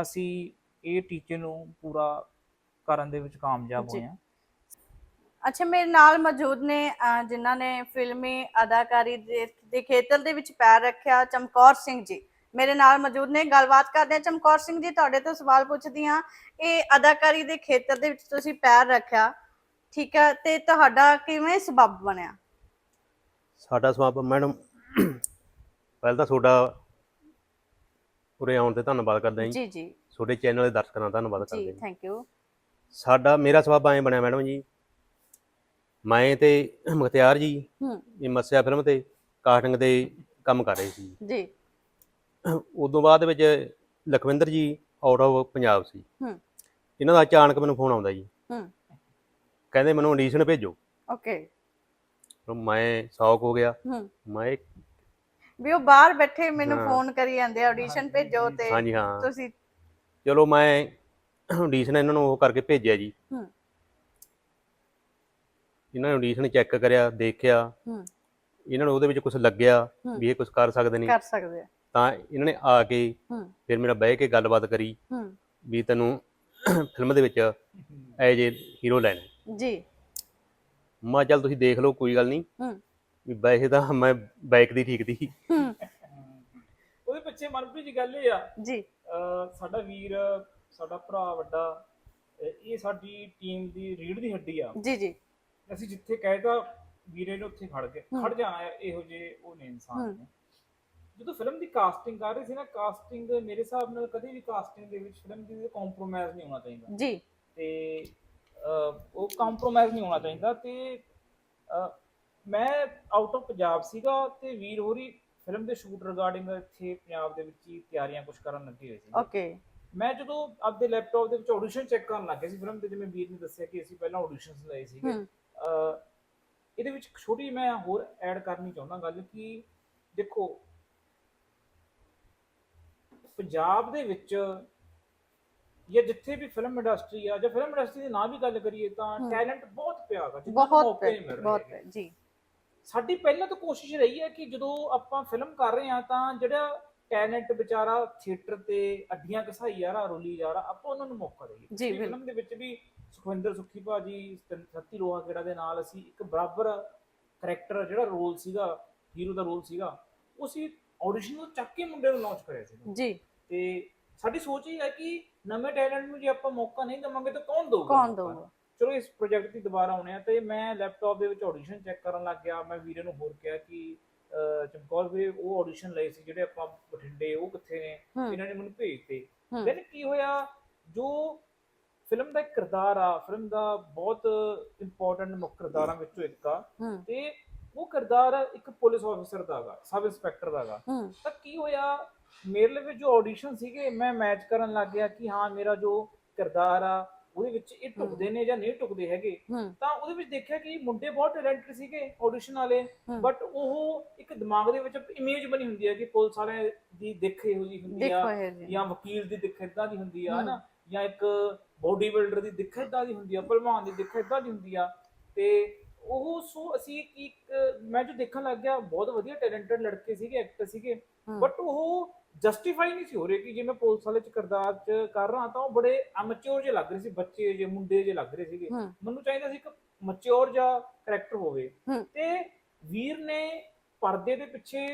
ਅਸੀਂ ਇਹ ਟੀਚੇ ਨੂੰ ਪੂਰਾ ਕਰਨ ਦੇ ਵਿੱਚ ਕਾਮਯਾਬ। ਹੋਏ ਹਾਂ। ਅੱਛਾ ਮੇਰੇ ਨਾਲ ਮੌਜੂਦ ਨੇ ਅਹ, ਜਿਨ੍ਹਾਂ ਨੇ ਫਿਲਮੀ ਅਦਾਕਾਰੀ ਦੇ ਦੇ ਖੇਤਰ ਦੇ ਵਿੱਚ ਪੈਰ ਰੱਖਿਆ ਚਮਕੌਰ ਸਿੰਘ ਜੀ। ਮੇਰੇ ਨਾਲ ਮੌਜੂਦ ਨੇ ਗੱਲਬਾਤ ਕਰਦੇ ਹਾਂ। ਚਮਕੌਰ ਸਿੰਘ ਜੀ ਤੁਹਾਡੇ ਤੋਂ ਸਵਾਲ ਪੁੱਛਦੀ ਹਾਂ ਇਹ ਅਦਾਕਾਰੀ ਦੇ ਖੇਤਰ ਦੇ ਵਿੱਚ ਤੁਸੀਂ ਪੈਰ ਰੱਖਿਆ ਠੀਕ ਹੈ ਤੇ ਤੁਹਾਡਾ ਕਿਵੇਂ ਸਬਬ ਬਣਿਆ? ਸਾਡਾ ਸਵਾਬ ਮੈਡਮ ਪਹਿਲਾਂ ਤਾਂ ਤੁਹਾਡਾ ਉਰੇ ਆਉਣ ਤੇ ਧੰਨਵਾਦ ਕਰਦਾ ਜੀ। ਜੀ ਜੀ। ਤੁਹਾਡੇ ਚੈਨਲ ਦੇ ਦਰਸ਼ਕਾਂ ਦਾ ਧੰਨਵਾਦ ਕਰਦੇ ਜੀ ਥੈਂਕ ਯੂ ਸਾਡਾ ਮੇਰਾ ਸਵਾਬ ਐਂ ਬਣਿਆ ਮੈਡਮ ਜੀ ਮੈਂ ਤੇ ਮੁਖਤਿਆਰ ਜੀ ਹੂੰ। ਇਹ ਮੱਸਿਆ ਫਿਲਮ ਤੇ ਕਾਸਟਿੰਗ ਤੇ ਕੰਮ ਕਰ ਰਹੇ ਸੀ। ਜੀ। ਉਦੋਂ ਬਾਅਦ ਵਿੱਚ ਲਖਵਿੰਦਰ ਜੀ ਆਊਟ ਆਫ ਪੰਜਾਬ ਸੀ। ਹੂੰ। ਇਹਨਾਂ ਦਾ ਅਚਾਨਕ ਮੈਨੂੰ ਫੋਨ ਆਉਂਦਾ ਜੀ। ਹੂੰ। ਕਹਿੰਦੇ ਮੈਨੂੰ ਆਡੀਸ਼ਨ ਭੇਜੋ। ਓਕੇ। ਮੈਂ ਸ਼ੌਕ ਹੋ ਗਿਆ। ਹੂੰ। ਮੈਂ ਵੀ ਉਹ ਬਾਹਰ ਬੈਠੇ ਮੈਨੂੰ। ਫੋਨ ਕਰੀ ਜਾਂਦੇ ਆਡੀਸ਼ਨ ਭੇਜੋ ਤੇ ਹਾਂਜੀ ਹਾਂ। ਤੁਸੀਂ ਚਲੋ ਮੈਂ ਆਡੀਸ਼ਨ ਇਹਨਾਂ ਨੂੰ ਉਹ ਕਰਕੇ ਭੇਜਿਆ ਜੀ। ਹੂੰ। ਇਹਨਾਂ ਨੇ ਆਡੀਸ਼ਨ ਚੈੱਕ ਕਰਿਆ ਦੇਖਿਆ। ਹੂੰ। ਇਹਨਾਂ ਨੂੰ ਉਹਦੇ ਵਿੱਚ ਕੁਝ ਲੱਗਿਆ। ਵੀ ਇਹ ਕੁਝ ਕਰ ਸਕਦੇ ਨੇ। ਕਰ ਸਕਦੇ ਆ। ਤਾਂ ਇਹਨਾਂ ਨੇ ਆ ਕੇ ਹੂੰ। ਫਿਰ ਮੇਰਾ ਬਹਿ ਕੇ ਗੱਲਬਾਤ ਕਰੀ ਹੂੰ। ਵੀ ਤੈਨੂੰ [CLEARS THROAT] ਫਿਲਮ ਦੇ ਵਿੱਚ ਐਜ ਏ ਹੀਰੋ ਲੈਣਾ। ਜੀ। ਮੈਂ ਕਿਹਾ ਚੱਲ ਤੁਸੀਂ ਦੇਖ ਲਓ ਕੋਈ ਗੱਲ ਨਹੀਂ। ਹੂੰ। ਵੀ ਵੈਸੇ ਤਾਂ ਮੈਂ ਬਾਈਕ ਦੀ ਠੀਕ ਦੀ। ਹੂੰ। ਉਹਦੇ ਪਿੱਛੇ ਮਨਪ੍ਰੀਤ ਜੀ ਗੱਲ ਇਹ ਆ। ਜੀ। ਅਹ ਸਾਡਾ ਵੀਰ ਸਾਡਾ ਭਰਾ ਵੱਡਾ ਅਹ ਇਹ ਸਾਡੀ ਟੀਮ ਦੀ ਰੀੜ ਦੀ ਹੱਡੀ ਆ। ਜੀ ਜੀ। ਅਸੀਂ ਜਿੱਥੇ ਕਹਿਤਾ ਵੀਰੇ ਨੇ ਉੱਥੇ ਖੜ ਗਏ। ਖੜ ਜਾਣਾ ਹੈ, ਇਹੋ ਜਿਹੇ ਉਹ ਨੇ ਇਨਸਾਨ। ਨੇ। ਜਦੋਂ ਫਿਲਮ ਦੀ ਕਾਸਟਿੰਗ ਕਰ ਰਹੇ ਸੀ ਨਾ ਕਾਸਟਿੰਗ ਮੇਰੇ ਹਿਸਾਬ ਨਾਲ ਕਦੇ ਵੀ ਕਾਸਟਿੰਗ ਦੇ ਵਿੱਚ ਫਿਲਮ ਦੀ ਕੰਪਰੋਮਾਈਜ਼ ਨਹੀਂ ਹੋਣਾ ਚਾਹੀਦਾ। ਜੀ। ਤੇ ਅਹ, ਉਹ ਕੰਪਰੋਮਾਈਜ਼ ਨਹੀਂ ਹੋਣਾ ਚਾਹੀਦਾ ਤੇ ਅਹ, ਮੈਂ ਆਊਟ ਆਫ ਪੰਜਾਬ ਸੀਗਾ ਤੇ ਵੀਰ ਹੋਰੀ ਫਿਲਮ ਦੇ ਸ਼ੂਟ ਰਿਗਾਰਡਿੰਗ ਇੱਥੇ ਪੰਜਾਬ ਦੇ ਵਿੱਚ ਹੀ ਤਿਆਰੀਆਂ ਕੁਝ ਕਰਨ ਲੱਗੇ ਹੋਏ ਸੀ ਓਕੇ ਮੈਂ ਜਦੋਂ ਆਪਦੇ ਲੈਪਟਾਪ ਦੇ ਵਿੱਚ ਆਡੀਸ਼ਨ ਚੈੱਕ ਕਰਨ ਲੱਗੇ ਸੀ ਫਿਲਮ ਦੇ ਜਿਵੇਂ ਵੀਰ ਨੇ ਦੱਸਿਆ ਕਿ ਅਸੀਂ ਪਹਿਲਾਂ ਆਡੀਸ਼ਨਸ ਲਏ ਸੀਗੇ। ਇਹਦੇ ਵਿੱਚ ਇੱਕ ਛੋਟੀ ਮੈਂ ਹੋਰ ਐਡ ਕਰਨੀ ਚਾਹੁੰਦਾ ਗੱਲ ਕਿ ਦੇਖੋ ਪੰਜਾਬ ਦੇ ਵਿੱਚ ਜਾਂ ਜਿੱਥੇ ਵੀ ਫਿਲਮ ਇੰਡਸਟਰੀ ਆ ਜਾਂ ਫਿਲਮ ਇੰਡਸਟਰੀ ਦੀ ਨਾ ਵੀ ਗੱਲ ਕਰੀਏ ਤਾਂ। ਟੈਲੈਂਟ ਬਹੁਤ ਪਿਆ ਗਾ ਜਿੱਦਾਂ ਬਹੁਤ ਬਹੁਤ ਹੈਗੇ। ਜੀ ਸਾਡੀ ਪਹਿਲਾਂ ਤੋਂ ਕੋਸ਼ਿਸ਼ ਰਹੀ ਹੈ ਕਿ ਜਦੋਂ ਆਪਾਂ ਫਿਲਮ ਕਰ ਰਹੇ ਹਾਂ ਤਾਂ ਜਿਹੜਾ ਟੈਲੈਂਟ ਵਿਚਾਰਾ ਥੀਏਟਰ ਤੇ ਅੱਡੀਆਂ ਘਸਾਈ ਜਾ ਰਿਹਾ ਰੋਲੀ ਜਾ ਰਿਹਾ ਆਪਾਂ ਉਹਨਾਂ ਨੂੰ ਮੌਕਾ ਦਈਏ। ਫਿਲਮ ਦੇ ਵਿੱਚ ਵੀ ਸੁਖਵਿੰਦਰ ਸੁੱਖੀ ਭਾਜੀ ਸਤ- ਰੋਹਾ ਕਿਹੜਾ ਦੇ ਨਾਲ ਅਸੀਂ ਇੱਕ ਬਰਾਬਰ ਕਰੈਕਟਰ ਜਿਹੜਾ ਰੋਲ ਸੀਗਾ ਹੀਰੋ ਦਾ ਰੋਲ ਸੀਗਾ ਉਹ ਆਡੀਸ਼ਨ ਤੋਂ ਚੱਕ ਕੇ ਮੁੰਡੇ ਨੂੰ ਲਾਂਚ ਕਰਿਆ ਸੀ ਜੀ। ਤੇ ਸਾਡੀ ਸੋਚ ਇਹ ਹੈ ਕਿ ਨਵੇਂ ਟੈਲੈਂਟ ਨੂੰ ਜੇ ਆਪਾਂ ਮੌਕਾ ਨਹੀਂ ਦਵਾਂਗੇ ਤਾਂ ਕੌਣ ਦਊਗਾ? ਕੌਣ? ਦਊਗਾ? ਚਲੋ ਇਸ ਪ੍ਰੋਜੈਕਟ ਦੀ ਦੁਬਾਰਾ ਆਉਣੇ ਆ ਤੇ ਮੈਂ ਲੈਪਟਾਪ ਦੇ ਵਿੱਚ ਆਡੀਸ਼ਨ ਚੈੱਕ ਕਰਨ ਲੱਗ ਗਿਆ ਮੈਂ ਵੀਰੇ ਨੂੰ ਹੋਰ ਕਿਹਾ ਕਿ ਚਮਕੌਰ ਵੀਰੇ ਉਹ ਆਡੀਸ਼ਨ ਲਏ ਸੀ ਜਿਹੜੇ ਆਪਾਂ ਬਠਿੰਡੇ ਉਹ ਕਿੱਥੇ ਨੇ? ਇਹਨਾਂ ਨੇ ਮੈਨੂੰ ਭੇਜਤੇ ਦੈਨ ਕੀ ਹੋਇਆ? ਜੋ ਫਿਲਮ ਦਾ ਇੱਕ ਕਿਰਦਾਰ ਆ ਫਿਲਮ ਦਾ ਬਹੁਤ ਇੰਪੋਰਟੈਂਟ ਮੁੱਖ ਕਿਰਦਾਰਾਂ ਵਿੱਚੋਂ ਇੱਕ ਆ। ਤੇ ਉਹ ਕਿਰਦਾਰ ਇੱਕ ਪੁਲਿਸ ਆਫੀਸਰ ਦਾ ਗਾ ਸਬ ਇੰਸਪੈਕਟਰ ਦਾ ਗਾ। ਹੂੰ। ਤਾਂ ਕੀ ਹੋਇਆ ਮੇਰੇ ਲਈ ਜੋ ਆਡੀਸ਼ਨ ਸੀਗੇ ਮੈਂ ਮੈਚ ਕਰਨ ਲੱਗ ਗਿਆ ਕਿ ਹਾਂ ਮੇਰਾ ਜੋ ਕਿਰਦਾਰ ਆ ਉਹਦੇ ਵਿੱਚ ਇਹ ਟੁਕਦੇ ਨੇ ਜਾਂ ਨਹੀਂ ਟੁਕਦੇ ਹੈਗੇ। ਤਾਂ ਉਹਦੇ ਵਿੱਚ ਦੇਖਿਆ ਕਿ ਮੁੰਡੇ ਬਹੁਤ ਟੈਲੈਂਟਡ ਸੀਗੇ ਆਡੀਸ਼ਨ ਵਾਲੇ। ਬਟ ਉਹ ਇੱਕ ਦਿਮਾਗ ਦੇ ਵਿੱਚ ਇਮੇਜ ਬਣੀ ਹੁੰਦੀ ਹੈ ਕਿ ਪੁਲਿਸ ਵਾਲੇ ਦੀ ਦਿੱਖ ਇਹੋ ਹੁੰਦੀ ਆ ਜੀ ਵਕੀਲ ਦੀ ਦਿੱਖ ਇਦਾਂ ਦੀ ਹੁੰਦੀ ਆ। ਹਨਾ? ਜਾਂ ਇੱਕ ਬੋਡੀ ਬਿਲਡਰ ਦੀ ਦਿੱਖ ਇਦਾਂ ਦੀ ਹੁੰਦੀ ਆ ਭਲਵਾਨ ਦੀ ਦਿੱਖ ਇਦਾਂ ਦੀ ਹੁੰਦੀ ਆ ਤੇ ਉਹ ਸੋ ਅਸੀਂ ਇੱਕ ਮੈਂ ਜੋ ਦੇਖਣ ਲੱਗ ਗਿਆ ਬਹੁਤ ਵਧੀਆ ਟੈਲੈਂਟਡ ਲੜਕੇ ਸੀਗੇ ਐਕਟਰ ਸੀਗੇ। ਬਟ ਉਹ ਜਸਟੀਫਾਈ ਨਹੀਂ ਸੀ ਹੋ ਰਹੇ ਕਿ ਜੇ ਮੈਂ ਪੁਲਿਸ ਵਾਲੇ ਚ ਕਿਰਦਾਰ ਚ ਕਰ ਰਹਾ ਤਾਂ ਉਹ ਬੜੇ ਅਮਚਿਓਰ ਜਿਹੇ ਲੱਗ ਰਹੇ ਸੀ ਬੱਚੇ ਜੇ ਮੁੰਡੇ ਜੇ ਲੱਗ ਰਹੇ ਸੀਗੇ ਮੈਨੂੰ ਚਾਹੀਦਾ ਸੀ ਇੱਕ ਮੈਚੁਰ ਜਿਹਾ ਕਰੈਕਟਰ ਹੋਵੇ। ਤੇ ਵੀਰ ਨੇ ਪਰਦੇ ਦੇ ਪਿੱਛੇ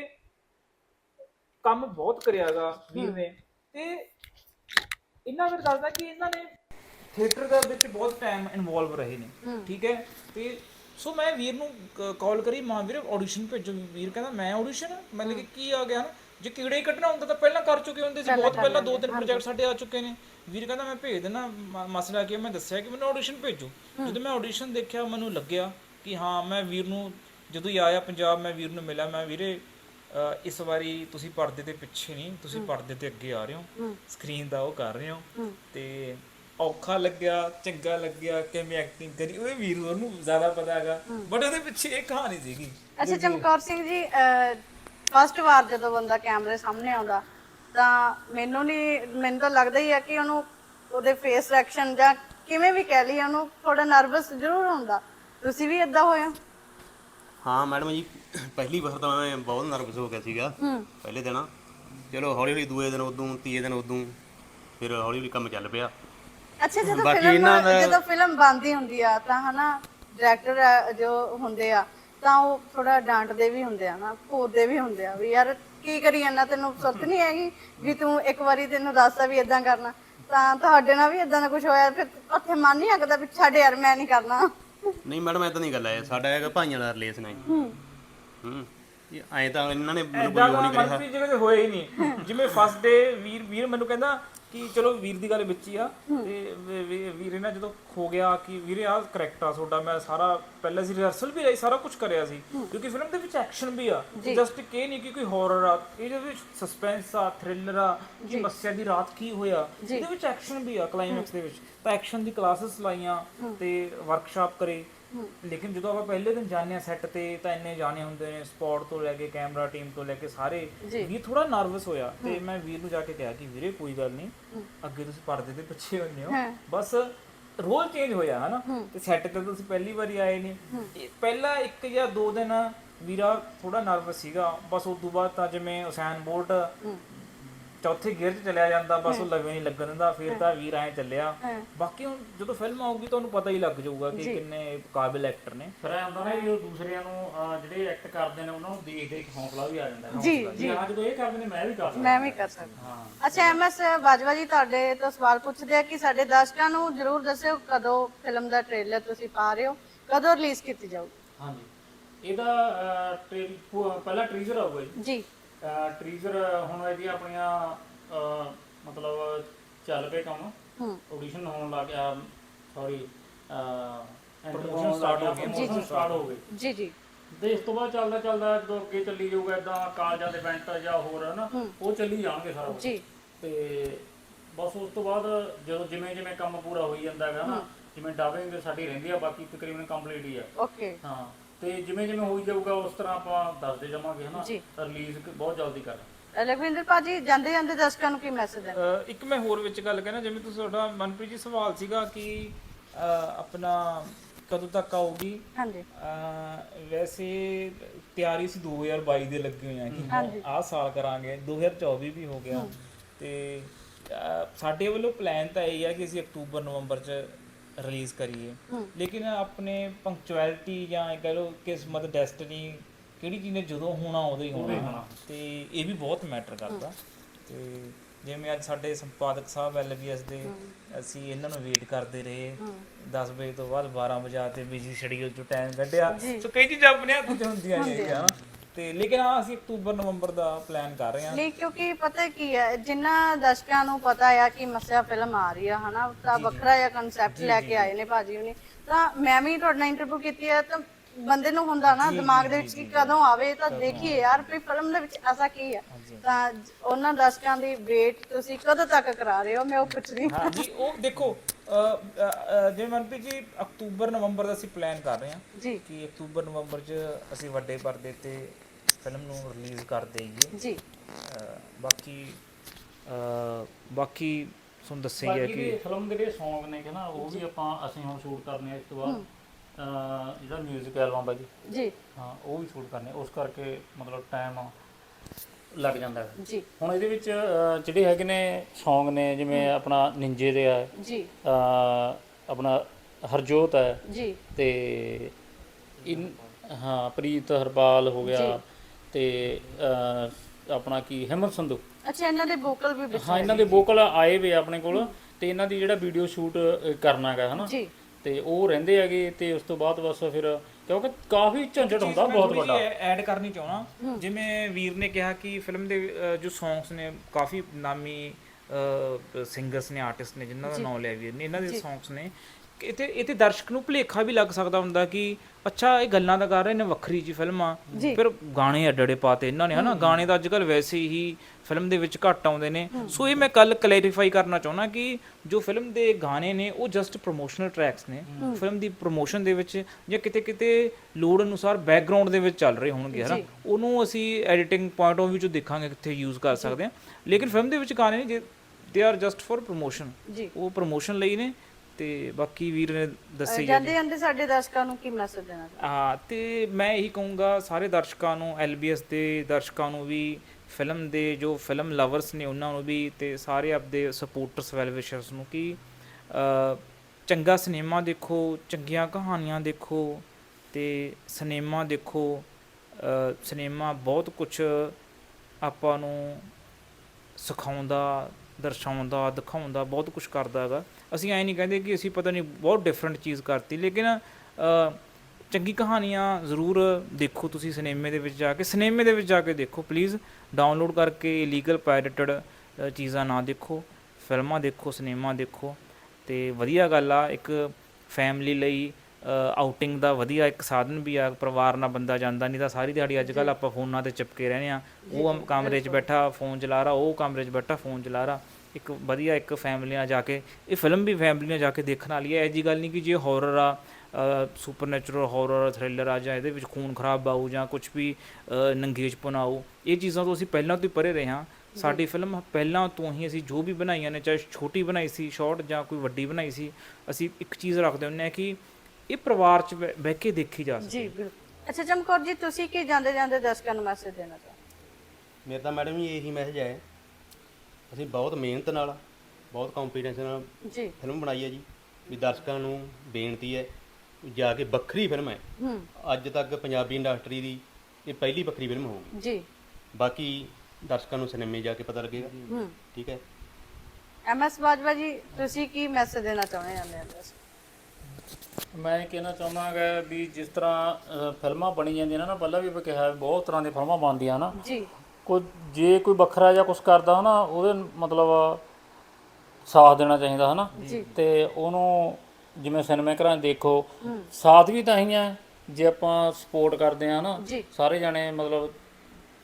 ਕੰਮ ਬਹੁਤ ਕਰਿਆਗਾ ਵੀਰ। ਨੇ ਤੇ ਇਹਨਾਂ ਫਿਰ ਦੱਸਦਾ ਕਿ ਇਹਨਾਂ ਨੇ ਥੀਏਟਰ ਦੇ ਵਿੱਚ ਬਹੁਤ ਟਾਈਮ ਇਨਵੋਲਵ ਰਹੇ ਨੇ ਠੀਕ ਹੈ? ਤੇ ਸੋ ਮੈਂ ਵੀਰ ਨੂੰ ਕਾਲ ਕਰੀ ਮਾਂ ਵੀਰ ਆਡੀਸ਼ਨ ਭੇਜੋ। ਵੀਰ ਕਹਿੰਦਾ ਮੈਂ ਆਡੀਸ਼ਨ ਮੈਂ ਕਿ ਕੀ ਆ ਗਿਆ ਨਾ? ਜੇ ਕੀੜੇ ਹੀ ਕੱਢਣਾ ਹੁੰਦਾ ਤਾਂ ਪਹਿਲਾਂ ਕਰ ਚੁੱਕੇ ਹੁੰਦੇ ਸੀ ਬਹੁਤ ਪਹਿਲਾਂ ਦੋ ਤਿੰਨ ਪ੍ਰੋਜੈਕਟ ਸਾਡੇ ਆ ਚੁੱਕੇ ਨੇ। ਵੀਰ ਕਹਿੰਦਾ ਮੈਂ ਭੇਜ ਦੇਣਾ ਮਸਲਾ ਕੀ ਮੈਂ ਦੱਸਿਆ ਕਿ ਮੈਨੂੰ ਆਡੀਸ਼ਨ ਭੇਜੋ। ਜਦੋਂ ਮੈਂ ਆਡੀਸ਼ਨ ਦੇਖਿਆ ਮੈਨੂੰ ਲੱਗਿਆ ਕਿ ਹਾਂ ਮੈਂ ਵੀਰ ਨੂੰ ਜਦੋਂ ਹੀ ਆਇਆ ਪੰਜਾਬ ਮੈਂ ਵੀਰ ਨੂੰ ਮਿਲਿਆ ਮੈਂ ਵੀਰੇ ਇਸ ਵਾਰੀ ਤੁਸੀਂ ਪਰਦੇ ਦੇ ਪਿੱਛੇ ਨਹੀਂ ਤੁਸੀਂ ਪਰਦੇ ਤੇ ਅੱਗੇ ਆ ਰਹੇ ਹੋ। ਸਕਰੀਨ ਦਾ ਉਹ ਕਰ ਰਹੇ ਹੂੰ। ਤੇ ਔਖਾ ਲੱਗਿਆ ਚੰਗਾ ਲੱਗਿਆ ਕਿਵੇਂ ਐਕਟਿੰਗ ਕਰੀ ਉਹ ਵੀਰ ਨੂੰ ਜ਼ਿਆਦਾ ਪਤਾ ਹੈਗਾ। ਬਟ ਉਹਦੇ ਪਿੱਛੇ ਇਹ ਕਹਾਣੀ ਸੀਗੀ। ਅੱਛਾ ਚਮਕੌਰ ਸਿੰਘ ਜੀ ਫਸਟ ਵਾਰ ਜਦੋਂ ਬੰਦਾ ਕੈਮਰੇ ਸਾਹਮਣੇ ਆਉਂਦਾ ਤਾਂ ਮੈਨੂੰ ਨਹੀਂ ਮੈਨੂੰ ਤਾਂ ਲੱਗਦਾ ਹੀ ਆ ਕਿ ਉਹਨੂੰ ਉਹਦੇ ਫੇਸ ਰਿਐਕਸ਼ਨ ਜਾਂ ਕਿਵੇਂ ਵੀ ਕਹਿ ਲਈ ਉਹਨੂੰ ਥੋੜਾ ਨਰਵਸ ਜ਼ਰੂਰ ਹੁੰਦਾ। ਤੁਸੀਂ ਵੀ ਇਦਾਂ ਹੋਏ ਹੋ? ਮੈਡਮ ਜੀ ਪਹਿਲੀ ਵਾਰ ਤਾਂ ਮੈਂ ਬਹੁਤ ਨਰਵਸ ਹੋ ਗਿਆ ਸੀਗਾ। ਪਹਿਲੇ ਦਿਨ ਚਲੋ ਹੌਲੀ ਹੌਲੀ ਦੂਏ ਦਿਨ ਉਦੋਂ ਤੀਏ ਦਿਨ ਉਦੋਂ ਫਿਰ ਹੌਲੀ ਹੌਲੀ ਕੰਮ ਚੱਲ ਪਿਆ। ਅੱਛਾ ਜਦੋਂ ਬਾਕੀ ਫਿਲਮ ਇਹਨਾਂ ਦਾ- ਜਦੋਂ ਫਿਲਮ ਬਣਦੀ ਹੁੰਦੀ ਆ ਤਾਂ ਹਨਾ ਡਾਇਰੈਕਟਰ ਜੋ ਹੁੰਦੇ ਆ ਤਾਂ ਉਹ ਥੋੜਾ ਡਾਂਟਦੇ ਵੀ ਹੁੰਦੇ ਆ ਨਾ ਘੂਰਦੇ ਵੀ ਹੁੰਦੇ ਆ ਵੀ ਯਾਰ ਕੀ ਕਰੀ ਜਾਂਦਾ ਤੈਨੂੰ ਸੁਰਤ ਨਹੀਂ ਹੈਗੀ ਵੀ ਤੂੰ ਇੱਕ ਵਾਰੀ ਤੈਨੂੰ ਦੱਸਦਾ ਵੀ ਇਦਾਂ ਕਰਨਾ। ਤਾਂ ਤੁਹਾਡੇ ਨਾਲ ਵੀ ਇਦਾਂ ਦਾ ਕੁਝ ਹੋਇਆ ਫਿਰ ਉੱਥੇ ਮਨ ਨਹੀਂ ਆਗਦਾ ਵੀ ਛੱਡ ਯਾਰ ਮੈਂ ਨਹੀਂ ਕਰਨਾ। ਨਹੀਂ ਮੈਡਮ ਐਦਾਂ ਨਹੀਂ ਗੱਲ ਹੈ ਸਾਡਾ ਹੈਗਾ ਭਾਈਆਂ ਦਾ ਰਿਲੇਸ਼ਨ ਹੈ। ਹੂੰ। ਹੂੰ। ਐਂ ਤਾਂ ਇਹਨਾਂ ਨੇ ਮੈਨੂੰ ਐਦਾਂ ਕੋਈ ਉਹ ਦਾ ਨਹੀਂ ਕਿਹਾ। ਮਨਪ੍ਰੀਤ ਜਿਵੇਂ ਹੋਇਆ ਹੀ ਨਹੀਂ। ਜਿਵੇਂ ਫਸਟ ਡੇ ਵੀਰ ਵੀਰ ਮੈਨੂੰ ਕਹਿੰਦਾ ਕਿ ਚਲੋ ਵੀਰ ਦੀ ਗੱਲ ਵਿੱਚ ਹੀ ਆ ਤੇ ਵੀ- ਵੀ- ਵੀਰੇ ਜਦੋਂ ਖੋ ਗਿਆ ਕਿ ਵੀਰੇ ਆਹ ਕਰੈਕਟ ਆ ਤੁਹਾਡਾ ਮੈਂ ਸਾਰਾ ਪਹਿਲਾਂ ਸੀ ਰਿਹਰਸਲ ਵੀ ਰਹੀ ਸਾਰਾ ਕੁਝ ਕਰਿਆ ਸੀ। ਕਿਉਂਕਿ ਫਿਲਮ ਦੇ ਵਿੱਚ ਐਕਸ਼ਨ ਵੀ ਆ। ਜਸਟ ਕਿ ਨਹੀਂ ਕਿ ਕੋਈ ਹਾਰਰ ਆ ਇਹਦੇ ਵਿੱਚ ਸਸਪੈਂਸ ਆ ਥ੍ਰਿਲਰ ਆ ਕਿ ਮੱਸਿਆ ਦੀ ਰਾਤ ਕੀ ਹੋਇਆ ਇਹਦੇ ਵਿੱਚ ਐਕਸ਼ਨ ਵੀ ਆ ਕਲਾਈਮੈਕਸ ਦੇ ਵਿੱਚ। ਤਾਂ ਐਕਸ਼ਨ ਦੀ ਕਲਾਸਿਸ ਲਾਈਆਂ ਤੇ ਵਰਕਸ਼ਾਪ ਕਰੇ। ਲੇਕਿਨ ਜਦੋਂ ਆਪਾਂ ਪਹਿਲੇ ਦਿਨ ਜਾਂਦੇ ਆ ਸੈੱਟ ਤੇ ਤਾਂ ਇੰਨੇ ਜਾਣੇ ਹੁੰਦੇ ਨੇ ਸਪੌਟ ਤੋਂ ਲੈ ਕੇ ਕੈਮਰਾ ਟੀਮ ਤੋਂ ਲੈ ਕੇ ਸਾਰੇ। ਵੀਰ ਥੋੜਾ ਨਰਵਸ ਹੋਇਆ ਤੇ ਮੈਂ ਵੀਰ ਨੂੰ ਜਾ ਕੇ ਕਿਹਾ ਕਿ ਵੀਰੇ ਕੋਈ ਗੱਲ ਨਹੀਂ ਅੱਗੇ ਤੁਸੀਂ ਪਰਦੇ ਦੇ ਪਿੱਛੇ ਹੁੰਦੇ ਹੋ। ਬਸ ਰੋਲ ਚੇਂਜ ਹੋਇਆ ਹਨਾ? ਤੇ ਸੈੱਟ ਤੇ ਤੁਸੀਂ ਪਹਿਲੀ ਵਾਰੀ ਆਏ ਨੇ ਪਹਿਲਾ ਇੱਕ ਜਾਂ ਦੋ ਦਿਨ ਵੀਰਾ ਥੋੜਾ ਨਰਵਸ ਸੀਗਾ। ਬਸ ਉਸ ਤੋਂ ਬਾਅਦ ਤਾਂ ਜਿਵੇਂ ਉਸੈਨ ਬੋਲਟ ਚੌਥੇ ਗੇਅਰ 'ਚ ਚਲਿਆ ਜਾਂਦਾ ਬਸ ਉਹ ਲਵੇ ਨਹੀਂ ਲੱਗਣ ਦਿੰਦਾ ਫਿਰ ਤਾਂ ਵੀਰ ਐ ਚੱਲਿਆ। ਬਾਕੀ ਹੁਣ ਜਦੋਂ ਫਿਲਮ ਆਊਗੀ ਤੁਹਾਨੂੰ ਪਤਾ ਹੀ ਲੱਗ ਜਾਊਗਾ ਕਿ ਕਿੰਨੇ ਕਾਬਿਲ ਐਕਟਰ ਨੇ। ਫਿਰ ਐ ਹੁੰਦਾ ਨਾ ਵੀ ਉਹ ਦੂਸਰਿਆਂ ਨੂੰ ਅਹ, ਜਿਹੜੇ ਐਕਟ ਕਰਦੇ ਨੇ ਉਹਨਾਂ ਨੂੰ ਦੇਖ ਦੇਖ ਹੌਸਲਾ ਵੀ ਆ ਜਾਂਦਾ ਹੈ। ਜੀ, ਜੀ। ਹਾਂ ਜਦੋਂ ਇਹ ਕਰਦੇ ਨੇ ਮੈਂ ਵੀ ਕਰ ਸਕਦਾ। ਮੈਂ ਵੀ ਕਰ ਸਕਦਾ। ਅੱਛਾ ਐਮਐਸ ਬਾਜਵਾ ਜੀ ਤੁਹਾਡੇ ਤੋਂ ਸਵਾਲ ਪੁੱਛਦੇ ਆ ਕਿ ਸਾਡੇ ਦਰਸ਼ਕਾਂ ਨੂੰ ਜਰੂਰ ਦੱਸਿਓ ਕਦੋਂ ਫਿਲਮ ਦਾ ਟ੍ਰੇਲਰ ਤੁਸੀਂ ਪਾ ਰਹੇ ਹੋ ਕਦੋਂ ਰਿਲੀਜ਼ ਕੀਤੀ ਜਾਊਗੀ। ਹਾਂਜੀ। ਇਹਦਾ ਅਹ, ਟ੍ਰੇ- ਪੁ- ਪਹਿਲਾ ਟ੍ਰੀਜ਼ਰ ਆਊਗਾ ਜੀ। ਜੀ। ਟ੍ਰੀਜ਼ਰ ਹੁਣ ਇਹਦੀ ਆਪਣੀਆਂ ਅਹ, ਮਤਲਬ ਚੱਲ ਪਏ ਕੰਮ। ਹੂੰ। ਆਡੀਸ਼ਨ ਹੋਣ ਲੱਗ ਗਿਆ ਸੌਰੀ ਹੋ ਗਈ, ਪ੍ਰੋਮੋਸ਼ਨ ਸਟਾਰਟ ਹੋ ਗਈ ਜੀ ਜੀ। ਤੇ ਇਸ ਤੋਂ ਬਾਅਦ ਚੱਲਦਾ ਚੱਲਦਾ ਜਦੋਂ ਅੱਗੇ ਚੱਲੀ ਜਾਊਗਾ ਇਦਾਂ ਕਾਲਜਾਂ ਦੇ ਇਵੈਂਟ ਜਾਂ ਹੋਰ ਹਨਾ ਉਹ ਚੱਲੀ ਜਾਣਗੇ ਸਾਰਾ ਕੁਛ। ਜੀ। ਤੇ ਬਸ ਉਸ ਤੋਂ ਬਾਅਦ ਜਦੋਂ ਜਿਵੇਂ ਜਿਵੇਂ ਕੰਮ ਪੂਰਾ ਹੋਈ ਜਾਂਦਾ ਹੈਗਾ ਨਾ ਜਿਵੇਂ ਡਾਬਿੰਗ ਸਾਡੀ ਰਹਿੰਦੀ ਆ ਬਾਕੀ ਤਕਰੀਬਨ ਕੰਪਲੀਟ ਹੀ ਆ। ਓਕੇ। ਹਾਂ। ਤੇ ਜਿਵੇਂ ਜਿਵੇਂ ਹੋਈ ਜਾਊਗਾ ਉਸ ਤਰ੍ਹਾਂ ਆਪਾਂ ਦੱਸਦੇ ਜਾਵਾਂਗੇ ਹਨਾ? ਜੀ। ਰਿਲੀਜ਼ ਬਹੁਤ ਜਲਦੀ ਕਰ। ਲਖਵਿੰਦਰ ਭਾਜੀ ਜਾਂਦੇ ਜਾਂਦੇ ਦਰਸ਼ਕਾਂ ਨੂੰ ਕੀ ਮੈਸੇਜ ਹੈ? ਅਹ ਇੱਕ ਮੈਂ ਹੋਰ ਵਿੱਚ ਗੱਲ ਕਹਿਣਾ ਜਿਵੇਂ ਤੁਸੀਂ ਤੁਹਾਡਾ ਮਨਪ੍ਰੀਤ ਜੀ ਸਵਾਲ ਸੀਗਾ ਕਿ ਅਹ, ਆਪਣਾ ਕਦੋਂ ਤੱਕ ਆਊਗੀ? ਹਾਂਜੀ। ਅਹ, ਵੈਸੇ ਤਿਆਰੀ ਸੀ 2022 ਦੇ ਲੱਗੇ ਹੋਏ ਆ ਕਿ ਆਹ ਸਾਲ ਕਰਾਂਗੇ 2024 ਵੀ ਹੋ ਗਿਆ। ਤੇ ਅਹ, ਸਾਡੇ ਵੱਲੋਂ ਪਲਾਨ ਤਾਂ ਇਹ ਹੈ ਕਿ ਅਸੀਂ ਅਕਤੂਬਰ ਨਵੰਬਰ ਚ ਰਿਲੀਜ਼ ਕਰੀਏ। ਲੇਕਿਨ ਆਪਣੇ ਪੰਕਚੁਅਲਿਟੀ ਜਾਂ ਇਹ ਕਹ ਲਓ ਕਿਸਮਤ ਡੈਸਟਨੀ ਕਿਹੜੀ ਚੀਜ਼ ਨੇ ਜਦੋਂ ਹੋਣਾ ਉਦੋਂ ਹੀ ਹੋਣਾ। ਤੇ ਇਹ ਵੀ ਬਹੁਤ ਮੈਟਰ ਕਰਦਾ। ਤੇ ਜਿਵੇਂ ਅੱਜ ਸਾਡੇ ਸੰਪਾਦਕ ਸਾਹਿਬ ਐਲਬੀਐਸ ਦੇ ਅਸੀਂ ਇਹਨਾਂ ਨੂੰ ਵੇਟ ਕਰਦੇ ਰਹੇ। 10 ਵਜੇ ਤੋਂ ਬਾਅਦ 12 ਵਜੇ ਤੇ ਬਿਜ਼ੀ ਸ਼ਡਿਊਲ ਚੋਂ ਟਾਈਮ ਕੱਢਿਆ। ਸੋ ਕਈ ਚੀਜ਼ਾਂ ਆਪਣੇ ਹੱਥ 'ਚ ਹੁੰਦੀਆਂ ਨੇ ਹਨਾ? ਤੇ ਲੇਕਿਨ ਆ ਅਸੀਂ ਅਕਤੂਬਰ ਨਵੰਬਰ ਦਾ ਪਲਾਨ ਕਰ ਰਹੇ ਹਾਂ। ਨਹੀਂ ਕਿਉਂਕਿ ਪਤਾ ਕੀ ਹੈ ਜਿੰਨਾ ਦਰਸ਼ਕਾਂ ਨੂੰ ਪਤਾ ਆ ਕਿ ਮਸਿਆ ਫਿਲਮ ਆ ਰਹੀ ਆ ਹਨਾ ਤਾਂ ਵੱਖਰਾ ਜਿਹਾ ਕਨਸੈਪਟ ਲੈ ਕੇ ਆਏ ਨੇ ਭਾਜੀ ਹੁਣੀ। ਤਾਂ ਮੈਂ ਵੀ ਤੁਹਾਡੇ ਨਾਲ ਇੰਟਰਵਿਊ ਕੀਤੀ ਹੈ ਤਾਂ ਬੰਦੇ ਨੂੰ ਹੁੰਦਾ ਨਾ ਦਿਮਾਗ ਦੇ ਵਿੱਚ ਕਿ ਕਦੋਂ ਆਵੇ ਤਾਂ ਦੇਖੀਏ ਯਾਰ ਵੀ ਫਿਲਮ ਦੇ ਵਿੱਚ ਐਸਾ ਕੀ ਹੈ ਤਾਂ ਉਹਨਾਂ ਦਰਸ਼ਕਾਂ ਦੀ ਵੇਟ ਤੁਸੀਂ ਕਦੋਂ ਤੱਕ ਕਰਾ ਰਹੇ ਹੋ? ਮੈਂ ਉਹ ਪੁੱਛ ਰਹੀ ਹਾਂ। ਜੀ ਉਹ ਦੇਖੋ ਜਿਵੇਂ ਮਨਪ੍ਰੀਤ ਜੀ ਅਕਤੂਬਰ ਨਵੰਬਰ ਦਾ ਅਸੀਂ ਪਲਾਨ ਕਰ ਰਹੇ ਹਾਂ ਕਿ ਅਕਤੂਬਰ ਨਵੰਬਰ 'ਚ ਅਸੀਂ ਵੱਡੇ ਪਰਦੇ ਤੇ ਫਿਲਮ ਨੂੰ ਰਿਲੀਜ਼ ਕਰ ਦੇਈਏ। ਜੀ। ਬਾਕੀ ਬਾਕੀ ਤੁਹਾਨੂੰ ਦੱਸਿਆ ਕਿ ਫਿਲਮ ਦੇ ਜਿਹੜੇ Song ਨੇ ਕਿ ਨਾ ਉਹ ਵੀ ਆਪਾਂ ਅਸੀਂ ਹੁਣ ਸ਼ੂਟ ਕਰਨੇ ਆ ਇਸ ਤੋਂ ਬਾਅਦ। ਅਹ ਜਿਹੜਾ 뮤직 ਐਲਬਮ ਹੈ ਜੀ। ਜੀ। ਹਾਂ ਉਹ ਵੀ ਸ਼ੂਟ ਕਰਨੇ ਆ। ਉਸ ਕਰਕੇ ਮਤਲਬ ਟਾਈਮ ਲੱਗ ਜਾਂਦਾ ਹੈ। ਜੀ। ਹੁਣ ਇਹਦੇ ਵਿੱਚ ਅਹ, ਜਿਹੜੇ ਹੈਗੇ ਨੇ Song ਨੇ ਜਿਵੇਂ ਆਪਣਾ ਨਿੰਜੇ ਦੇ ਆ ਜੀ। ਅਹ, ਆਪਣਾ ਹਰਜੋਤ ਹੈ ਜੀ। ਤੇ ਇਨ ਹਾਂ ਪ੍ਰੀਤ ਹਰਪਾਲ ਹੋ ਗਿਆ ਤੇ ਅਹ, ਆਪਣਾ ਕੀ ਹਿੰਮਤ ਸੰਧੂ। ਅੱਛਾ ਇਹਨਾਂ ਦੇ ਵੋਕਲ ਵੀ ਵਿੱਚ ਹਾਂ ਇਹਨਾਂ ਦੇ ਵੋਕਲ ਆਏ ਵੇ ਆਪਣੇ ਕੋਲ ਤੇ ਇਹਨਾਂ ਦੀ ਜਿਹੜਾ ਵੀਡੀਓ ਸ਼ੂਟ ਕਰਨਾ ਹੈਗਾ ਹਨਾ? ਜੀ। ਤੇ ਉਹ ਰਹਿੰਦੇ ਹੈਗੇ ਤੇ ਉਸ ਤੋਂ ਬਾਅਦ ਬਸ ਫਿਰ ਕਿਉਂਕਿ ਕਾਫੀ ਝੰਜਟ ਹੁੰਦਾ ਬਹੁਤ ਵੱਡਾ। ਐਡ ਕਰਨੀ ਚਾਹਣਾ ਜਿਵੇਂ ਵੀਰ ਨੇ ਕਿਹਾ ਕਿ ਫਿਲਮ ਦੇ ਅ, ਜੋ ਸੌਂਗਸ ਨੇ ਕਾਫੀ ਨਾਮੀ ਸਿੰਗਰਸ ਨੇ ਆਰਟਿਸਟ ਨੇ ਜਿਨ੍ਹਾਂ ਦਾ ਨਾਮ ਲਿਆ ਵੀਰ ਨੇ ਇਹਨਾਂ ਦੇ ਸੌਂਗਸ ਨੇ ਇੱਥੇ ਇੱਥੇ ਦਰਸ਼ਕ ਨੂੰ ਭੁਲੇਖਾ ਵੀ ਲੱਗ ਸਕਦਾ ਹੁੰਦਾ ਕਿ ਅੱਛਾ ਇਹ ਗੱਲਾਂ ਤਾਂ ਕਰ ਰਹੇ ਨੇ ਵੱਖਰੀ ਜੀ ਫਿਲਮ ਆ। ਫਿਰ ਗਾਣੇ ਅੱਡੜੇ ਪਾਤੇ ਇਹਨਾਂ ਨੇ ਹਨਾ? ਗਾਣੇ ਤਾਂ ਅੱਜਕੱਲ ਵੈਸੇ ਹੀ ਫਿਲਮ ਦੇ ਵਿੱਚ ਘੱਟ ਆਉਂਦੇ ਨੇ। ਸੋ ਇਹ ਮੈਂ ਕੱਲ ਕਲੈਰੀਫਾਈ ਕਰਨਾ ਚਾਹੁੰਦਾ ਕਿ ਜੋ ਫਿਲਮ ਦੇ ਗਾਣੇ ਨੇ ਉਹ ਜਸਟ ਪ੍ਰੋਮੋਸ਼ਨਲ ਟਰੈਕਸ ਨੇ। ਫਿਲਮ ਦੀ ਪ੍ਰੋਮੋਸ਼ਨ ਦੇ ਵਿੱਚ ਜਾਂ ਕਿਤੇ ਕਿਤੇ ਲੋੜ ਅਨੁਸਾਰ ਬੈਕਗ੍ਰਾਉਂਡ ਦੇ ਵਿੱਚ ਚੱਲ ਰਹੇ ਹੋਣਗੇ ਹਨਾ? ਉਹਨੂੰ ਅਸੀਂ ਐਡੀਟਿੰਗ ਪੁਆਇੰਟ ਆਫ View ਚੋਂ ਦੇਖਾਂਗੇ ਕਿੱਥੇ ਯੂਜ਼ ਕਰ ਸਕਦੇ ਹਾਂ। ਲੇਕਿਨ ਫਿਲਮ ਦੇ ਵਿੱਚ ਗਾਣੇ ਨੇ ਜੇ they are just for promotion ਜੀ। ਉਹ ਪ੍ਰੋਮੋਸ਼ਨ ਲਈ ਨੇ। ਤੇ ਬਾਕੀ ਵੀਰ ਨੇ ਹੈ ਜਾਂਦੇ ਜਾਂਦੇ ਸਾਡੇ ਦਰਸ਼ਕਾਂ ਨੂੰ ਕੀ ਮੈਸੇਜ ਦੇਣਾ ਹਾਂ ਤੇ ਮੈਂ ਇਹੀ ਕਹੂੰਗਾ ਸਾਰੇ ਦਰਸ਼ਕਾਂ ਨੂੰ ਐਲਬੀਐਸ ਦੇ ਦਰਸ਼ਕਾਂ ਨੂੰ ਵੀ ਫਿਲਮ ਦੇ ਜੋ ਫਿਲਮ ਲਵਰਸ ਨੇ ਉਹਨਾਂ ਨੂੰ ਵੀ ਤੇ ਸਾਰੇ ਆਪਦੇ ਸਪੋਰਟਰਸ ਵੈਲ ਵਿਸ਼ਰਸ ਨੂੰ ਕਿ ਚੰਗਾ ਸਿਨੇਮਾ ਦੇਖੋ ਚੰਗੀਆਂ ਕਹਾਣੀਆਂ ਦੇਖੋ ਤੇ ਸਿਨੇਮਾ ਦੇਖੋ ਸਿਨੇਮਾ ਬਹੁਤ ਕੁਝ ਆਪਾਂ ਨੂੰ ਸਿਖਾਉਂਦਾ ਦਰਸਾਉਂਦਾ ਦਿਖਾਉਂਦਾ ਬਹੁਤ ਕੁਝ ਕਰਦਾ ਹੈਗਾ। ਅਸੀਂ ਐ ਨਹੀਂ ਕਹਿੰਦੇ ਕਿ ਅਸੀਂ ਪਤਾ ਨਹੀਂ ਬਹੁਤ ਡਿਫਰੈਂਟ ਚੀਜ਼ ਕਰਤੀ ਲੇਕਿਨ ਚੰਗੀ ਕਹਾਣੀਆਂ ਜ਼ਰੂਰ ਦੇਖੋ ਤੁਸੀਂ ਸਿਨੇਮੇ ਦੇ ਵਿੱਚ ਜਾ ਕੇ। ਸਿਨੇਮੇ ਦੇ ਵਿੱਚ ਜਾ ਕੇ ਦੇਖੋ ਪਲੀਜ਼ ਡਾਊਨਲੋਡ ਕਰਕੇ ਇਲੀਗਲ ਪਾਇਰੇਟਡ ਚੀਜ਼ਾਂ ਨਾ ਦੇਖੋ। ਫਿਲਮਾਂ ਦੇਖੋ ਸਿਨੇਮਾ ਦੇਖੋ। ਤੇ ਵਧੀਆ ਗੱਲ ਆ ਇੱਕ ਫੈਮਿਲੀ ਲਈ ਆਊਟਿੰਗ ਦਾ ਵਧੀਆ ਇੱਕ ਸਾਧਨ ਵੀ ਆ ਪਰਿਵਾਰ ਨਾਲ ਬੰਦਾ ਜਾਂਦਾ ਨਹੀਂ ਤਾਂ ਸਾਰੀ ਦਿਹਾੜੀ ਅੱਜ ਕੱਲ ਆਪਾਂ ਫੋਨਾਂ ਤੇ ਚਿਪਕੇ ਰਹਿੰਦੇ ਆ। ਉਹ ਕਮਰੇ 'ਚ ਬੈਠਾ ਫੋਨ ਚਲਾ ਰਿਹਾ ਉਹ ਕਮਰੇ 'ਚ ਬੈਠਾ ਫੋਨ ਚਲਾ ਰਿਹਾ। ਇੱਕ ਵਧੀਆ ਇੱਕ ਫੈਮਿਲੀ ਨਾਲ ਜਾ ਕੇ ਇਹ ਫਿਲਮ ਵੀ ਫੈਮਿਲੀ ਨਾਲ ਜਾ ਕੇ ਦੇਖਣ ਵਾਲੀ ਹੈ। ਇਹ ਜੀ ਗੱਲ ਨਹੀਂ ਕਿ ਜੇ ਹਾਰਰ ਆ ਸੁਪਰਨੈਚੁਰਲ ਹਾਰਰ ਥ੍ਰਿਲਰ ਆ ਜਾਂ ਇਹਦੇ ਵਿੱਚ ਖੂਨ ਖਰਾਬ ਆਊ ਜਾਂ ਕੁਝ ਵੀ ਨੰਗੇਜਪਨ ਆਊ ਇਹ ਚੀਜ਼ਾਂ ਤੋਂ ਅਸੀਂ ਪਹਿਲਾਂ ਤੋਂ ਹੀ ਪਰੇ ਰਹੇ ਹਾਂ। ਸਾਡੀ ਫਿਲਮ ਪਹਿਲਾਂ ਤੋਂ ਹੀ ਅਸੀਂ ਜੋ ਵੀ ਬਣਾਈਆਂ ਨੇ ਚਾਹੇ ਛੋਟੀ ਬਣਾਈ ਸੀ ਸ਼ਾਰਟ ਜਾਂ ਕੋਈ ਵੱਡੀ ਬਣਾਈ ਸੀ ਅਸੀਂ ਇੱਕ ਚੀਜ਼ ਰੱਖਦੇ ਹੁੰਦੇ ਹਾਂ ਕਿ ਇਹ ਪਰਿਵਾਰ 'ਚ ਬਹਿ ਕੇ ਦੇਖੀ ਜਾ ਸਕੇ। ਜੀ ਬਿਲਕੁਲ। ਅੱਛਾ ਚਮਕੌਰ ਜੀ ਤੁਸੀਂ ਕੀ ਜਾਂਦੇ ਜਾਂਦੇ ਦਰਸ਼ਕਾਂ ਨੂੰ ਮੈਸੇਜ ਦੇਣਾ ਚਾਹੁੰਦੇ ਮੇਰਾ ਤਾਂ ਮੈਡਮ ਜੀ ਇਹੀ ਮੈਸੇਜ ਹੈ ਅਸੀਂ ਬਹੁਤ ਮਿਹਨਤ ਨਾਲ ਬਹੁਤ ਕੰਫੀਡੈਂਸ ਨਾਲ ਜੀ। ਫਿਲਮ ਬਣਾਈ ਹੈ ਜੀ। ਵੀ ਦਰਸ਼ਕਾਂ ਨੂੰ ਬੇਨਤੀ ਹੈ ਵੀ ਜਾ ਕੇ ਵੱਖਰੀ ਫਿਲਮ ਹੈ। ਹੂੰ। ਅੱਜ ਤੱਕ ਪੰਜਾਬੀ ਇੰਡਸਟਰੀ ਦੀ ਇਹ ਪਹਿਲੀ ਵੱਖਰੀ ਫਿਲਮ ਹੋਊਗੀ। ਜੀ। ਬਾਕੀ ਦਰਸ਼ਕਾਂ ਨੂੰ ਸਿਨੇਮੇ ਜਾ ਕੇ ਪਤਾ ਲੱਗੇਗਾ। ਹੂੰ। ਠੀਕ ਹੈ। ਐਮਐਸ ਬਾਜਵਾ ਜੀ ਤੁਸੀਂ ਕੀ ਮੈਸੇਜ ਦੇਣਾ ਚਾਹੁੰਦੇ ਆ ਮੇਰੇ ਮੈਂ ਇਹ ਕਹਿਣਾ ਚਾਹੁੰਦਾਗਾ ਵੀ ਜਿਸ ਤਰ੍ਹਾਂ ਅ, ਫਿਲਮਾਂ ਬਣੀ ਜਾਂਦੀਆਂ ਨੇ ਨਾ ਪਹਿਲਾਂ ਵੀ ਮੈਂ ਕਿਹਾ ਵੀ ਬਹੁਤ ਤਰ੍ਹਾਂ ਦੀਆਂ ਫਿਲਮਾਂ ਬਣਦੀਆਂ ਨਾ। ਜੀ। ਕੋਈ ਜੇ ਕੋਈ ਵੱਖਰਾ ਜਾਂ ਕੁਝ ਕਰਦਾ ਹਨਾ ਉਹਦੇ ਮਤਲਬ ਸਾਥ ਦੇਣਾ ਚਾਹੀਦਾ ਹਨਾ। ਤੇ ਉਹਨੂੰ ਜਿਵੇਂ ਸਿਨੇਮਾ ਘਰਾਂ 'ਚ ਦੇਖੋ ਸਾਥ ਵੀ ਤਾਂ ਹੀ ਹੈ ਜੇ ਆਪਾਂ ਸਪੋਰਟ ਕਰਦੇ ਆ ਨਾ। ਸਾਰੇ ਜਾਣੇ ਮਤਲਬ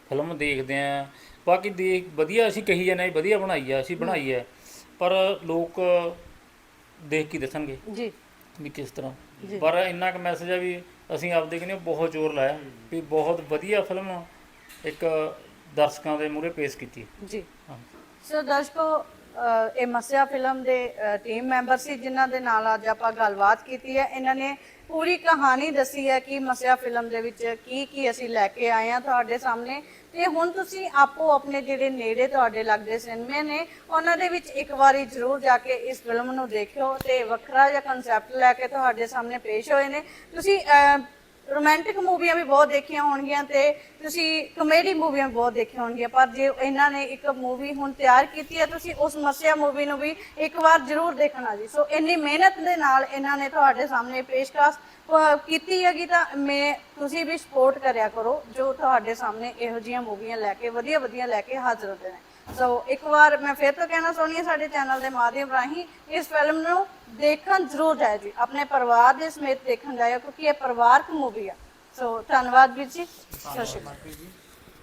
ਫਿਲਮ ਦੇਖਦੇ ਆ। ਬਾਕੀ ਦੇਖ ਵਧੀਆ ਅਸੀਂ ਕਹੀ ਜਾਂਦੇ ਵਧੀਆ ਬਣਾਈ ਆ ਅਸੀਂ ਬਣਾਈ ਹੈ ਪਰ ਲੋਕ ਦੇਖ ਕੇ ਦੱਸਣਗੇ ਜੀ। ਵੀ ਕਿਸ ਤਰ੍ਹਾਂ। ਪਰ ਇੰਨਾ ਕੁ ਮੈਸੇਜ ਆ ਵੀ ਅਸੀਂ ਆਪਦੇ ਕਿਨੇ ਬਹੁਤ ਜ਼ੋਰ ਲਾਇਆ ਵੀ ਬਹੁਤ ਵਧੀਆ ਫਿਲਮ ਇੱਕ ਦਰਸ਼ਕਾਂ ਦੇ ਮੂਹਰੇ ਪੇਸ਼ ਕੀਤੀ। ਜੀ। ਸੋ ਦਰਸ਼ਕੋ ਅ, ਇਹ ਮਸਿਆ ਫਿਲਮ ਦੇ ਟੀਮ ਮੈਂਬਰ ਸੀ ਜਿਨ੍ਹਾਂ ਦੇ ਨਾਲ ਅੱਜ ਆਪਾਂ ਗੱਲਬਾਤ ਕੀਤੀ ਹੈ। ਇਹਨਾਂ ਨੇ ਪੂਰੀ ਕਹਾਣੀ ਦੱਸੀ ਹੈ ਕਿ ਮਸਿਆ ਫਿਲਮ ਦੇ ਵਿੱਚ ਕੀ ਕੀ ਅਸੀਂ ਲੈ ਕੇ ਆਏ ਆ ਤੁਹਾਡੇ ਸਾਹਮਣੇ। ਤੇ ਹੁਣ ਤੁਸੀਂ ਆਪੋ ਆਪਣੇ ਜਿਹੜੇ ਨੇੜੇ ਤੁਹਾਡੇ ਲੱਗਦੇ ਸਿਨੇਮੇ ਨੇ ਉਹਨਾਂ ਦੇ ਵਿੱਚ ਇੱਕ ਵਾਰੀ ਜ਼ਰੂਰ ਜਾ ਕੇ ਇਸ ਫਿਲਮ ਨੂੰ ਦੇਖਿਓ ਤੇ ਵੱਖਰਾ ਜਿਹਾ ਕਨਸੈਪਟ ਲੈ ਕੇ ਤੁਹਾਡੇ ਸਾਹਮਣੇ ਪੇਸ਼ ਹੋਏ ਨੇ। ਤੁਸੀਂ ਰੋਮਾਂਟਿਕ ਮੂਵੀਆਂ ਵੀ ਬਹੁਤ ਦੇਖੀਆਂ ਹੋਣਗੀਆਂ ਤੇ ਤੁਸੀਂ ਕਮੇਡੀ ਮੂਵੀਆਂ ਵੀ ਬਹੁਤ ਦੇਖੀਆਂ ਹੋਣਗੀਆਂ, ਪਰ ਜੇ ਇਹਨਾਂ ਨੇ ਇੱਕ ਮੂਵੀ ਹੁਣ ਤਿਆਰ ਕੀਤੀ ਹੈ, ਤੁਸੀਂ ਉਸ ਮਸਿਆ ਮੂਵੀ ਨੂੰ ਵੀ ਇੱਕ ਵਾਰ ਜ਼ਰੂਰ ਦੇਖਣਾ ਜੀ। ਸੋ ਇੰਨੀ ਮਿਹਨਤ ਦੇ ਨਾਲ ਇਹਨਾਂ ਨੇ ਤੁਹਾਡੇ ਸਾਹਮਣੇ ਪੇਸ਼ਕਸ਼ ਕੀਤੀ ਹੈਗੀ ਤਾਂ ਮੈਂ, ਤੁਸੀਂ ਵੀ ਸਪੋਰਟ ਕਰਿਆ ਕਰੋ, ਜੋ ਤੁਹਾਡੇ ਸਾਹਮਣੇ ਇਹੋ ਜਿਹੀਆਂ ਮੂਵੀਆਂ ਲੈ ਕੇ ਵਧੀਆ ਵਧੀਆ ਲੈ ਕੇ ਹਾਜ਼ਰ ਹੁੰਦੇ ਨੇ। ਸੋ ਇੱਕ ਵਾਰ ਮੈਂ ਫੇਰ ਤੋਂ ਕਹਿਣਾ ਚਾਹੁੰਦੀ ਹਾਂ ਸਾਡੇ ਚੈਨਲ ਦੇ ਮਾਧਿਅਮ ਰਾਹੀਂ ਇਸ ਫਿਲਮ ਨੂੰ ਦੇਖਣ ਜ਼ਰੂਰ ਜਾਇਓ ਜੀ। ਆਪਣੇ ਪਰਿਵਾਰ ਦੇ ਸਮੇਤ ਦੇਖਣ ਜਾਇਓ, ਕਿਉਂਕਿ ਇਹ ਪਰਿਵਾਰਕ ਮੂਵੀ ਆ। ਸੋ ਧੰਨਵਾਦ ਵੀਰ ਜੀ। ਸਤਿ ਸ਼੍ਰੀ ਅਕਾਲ।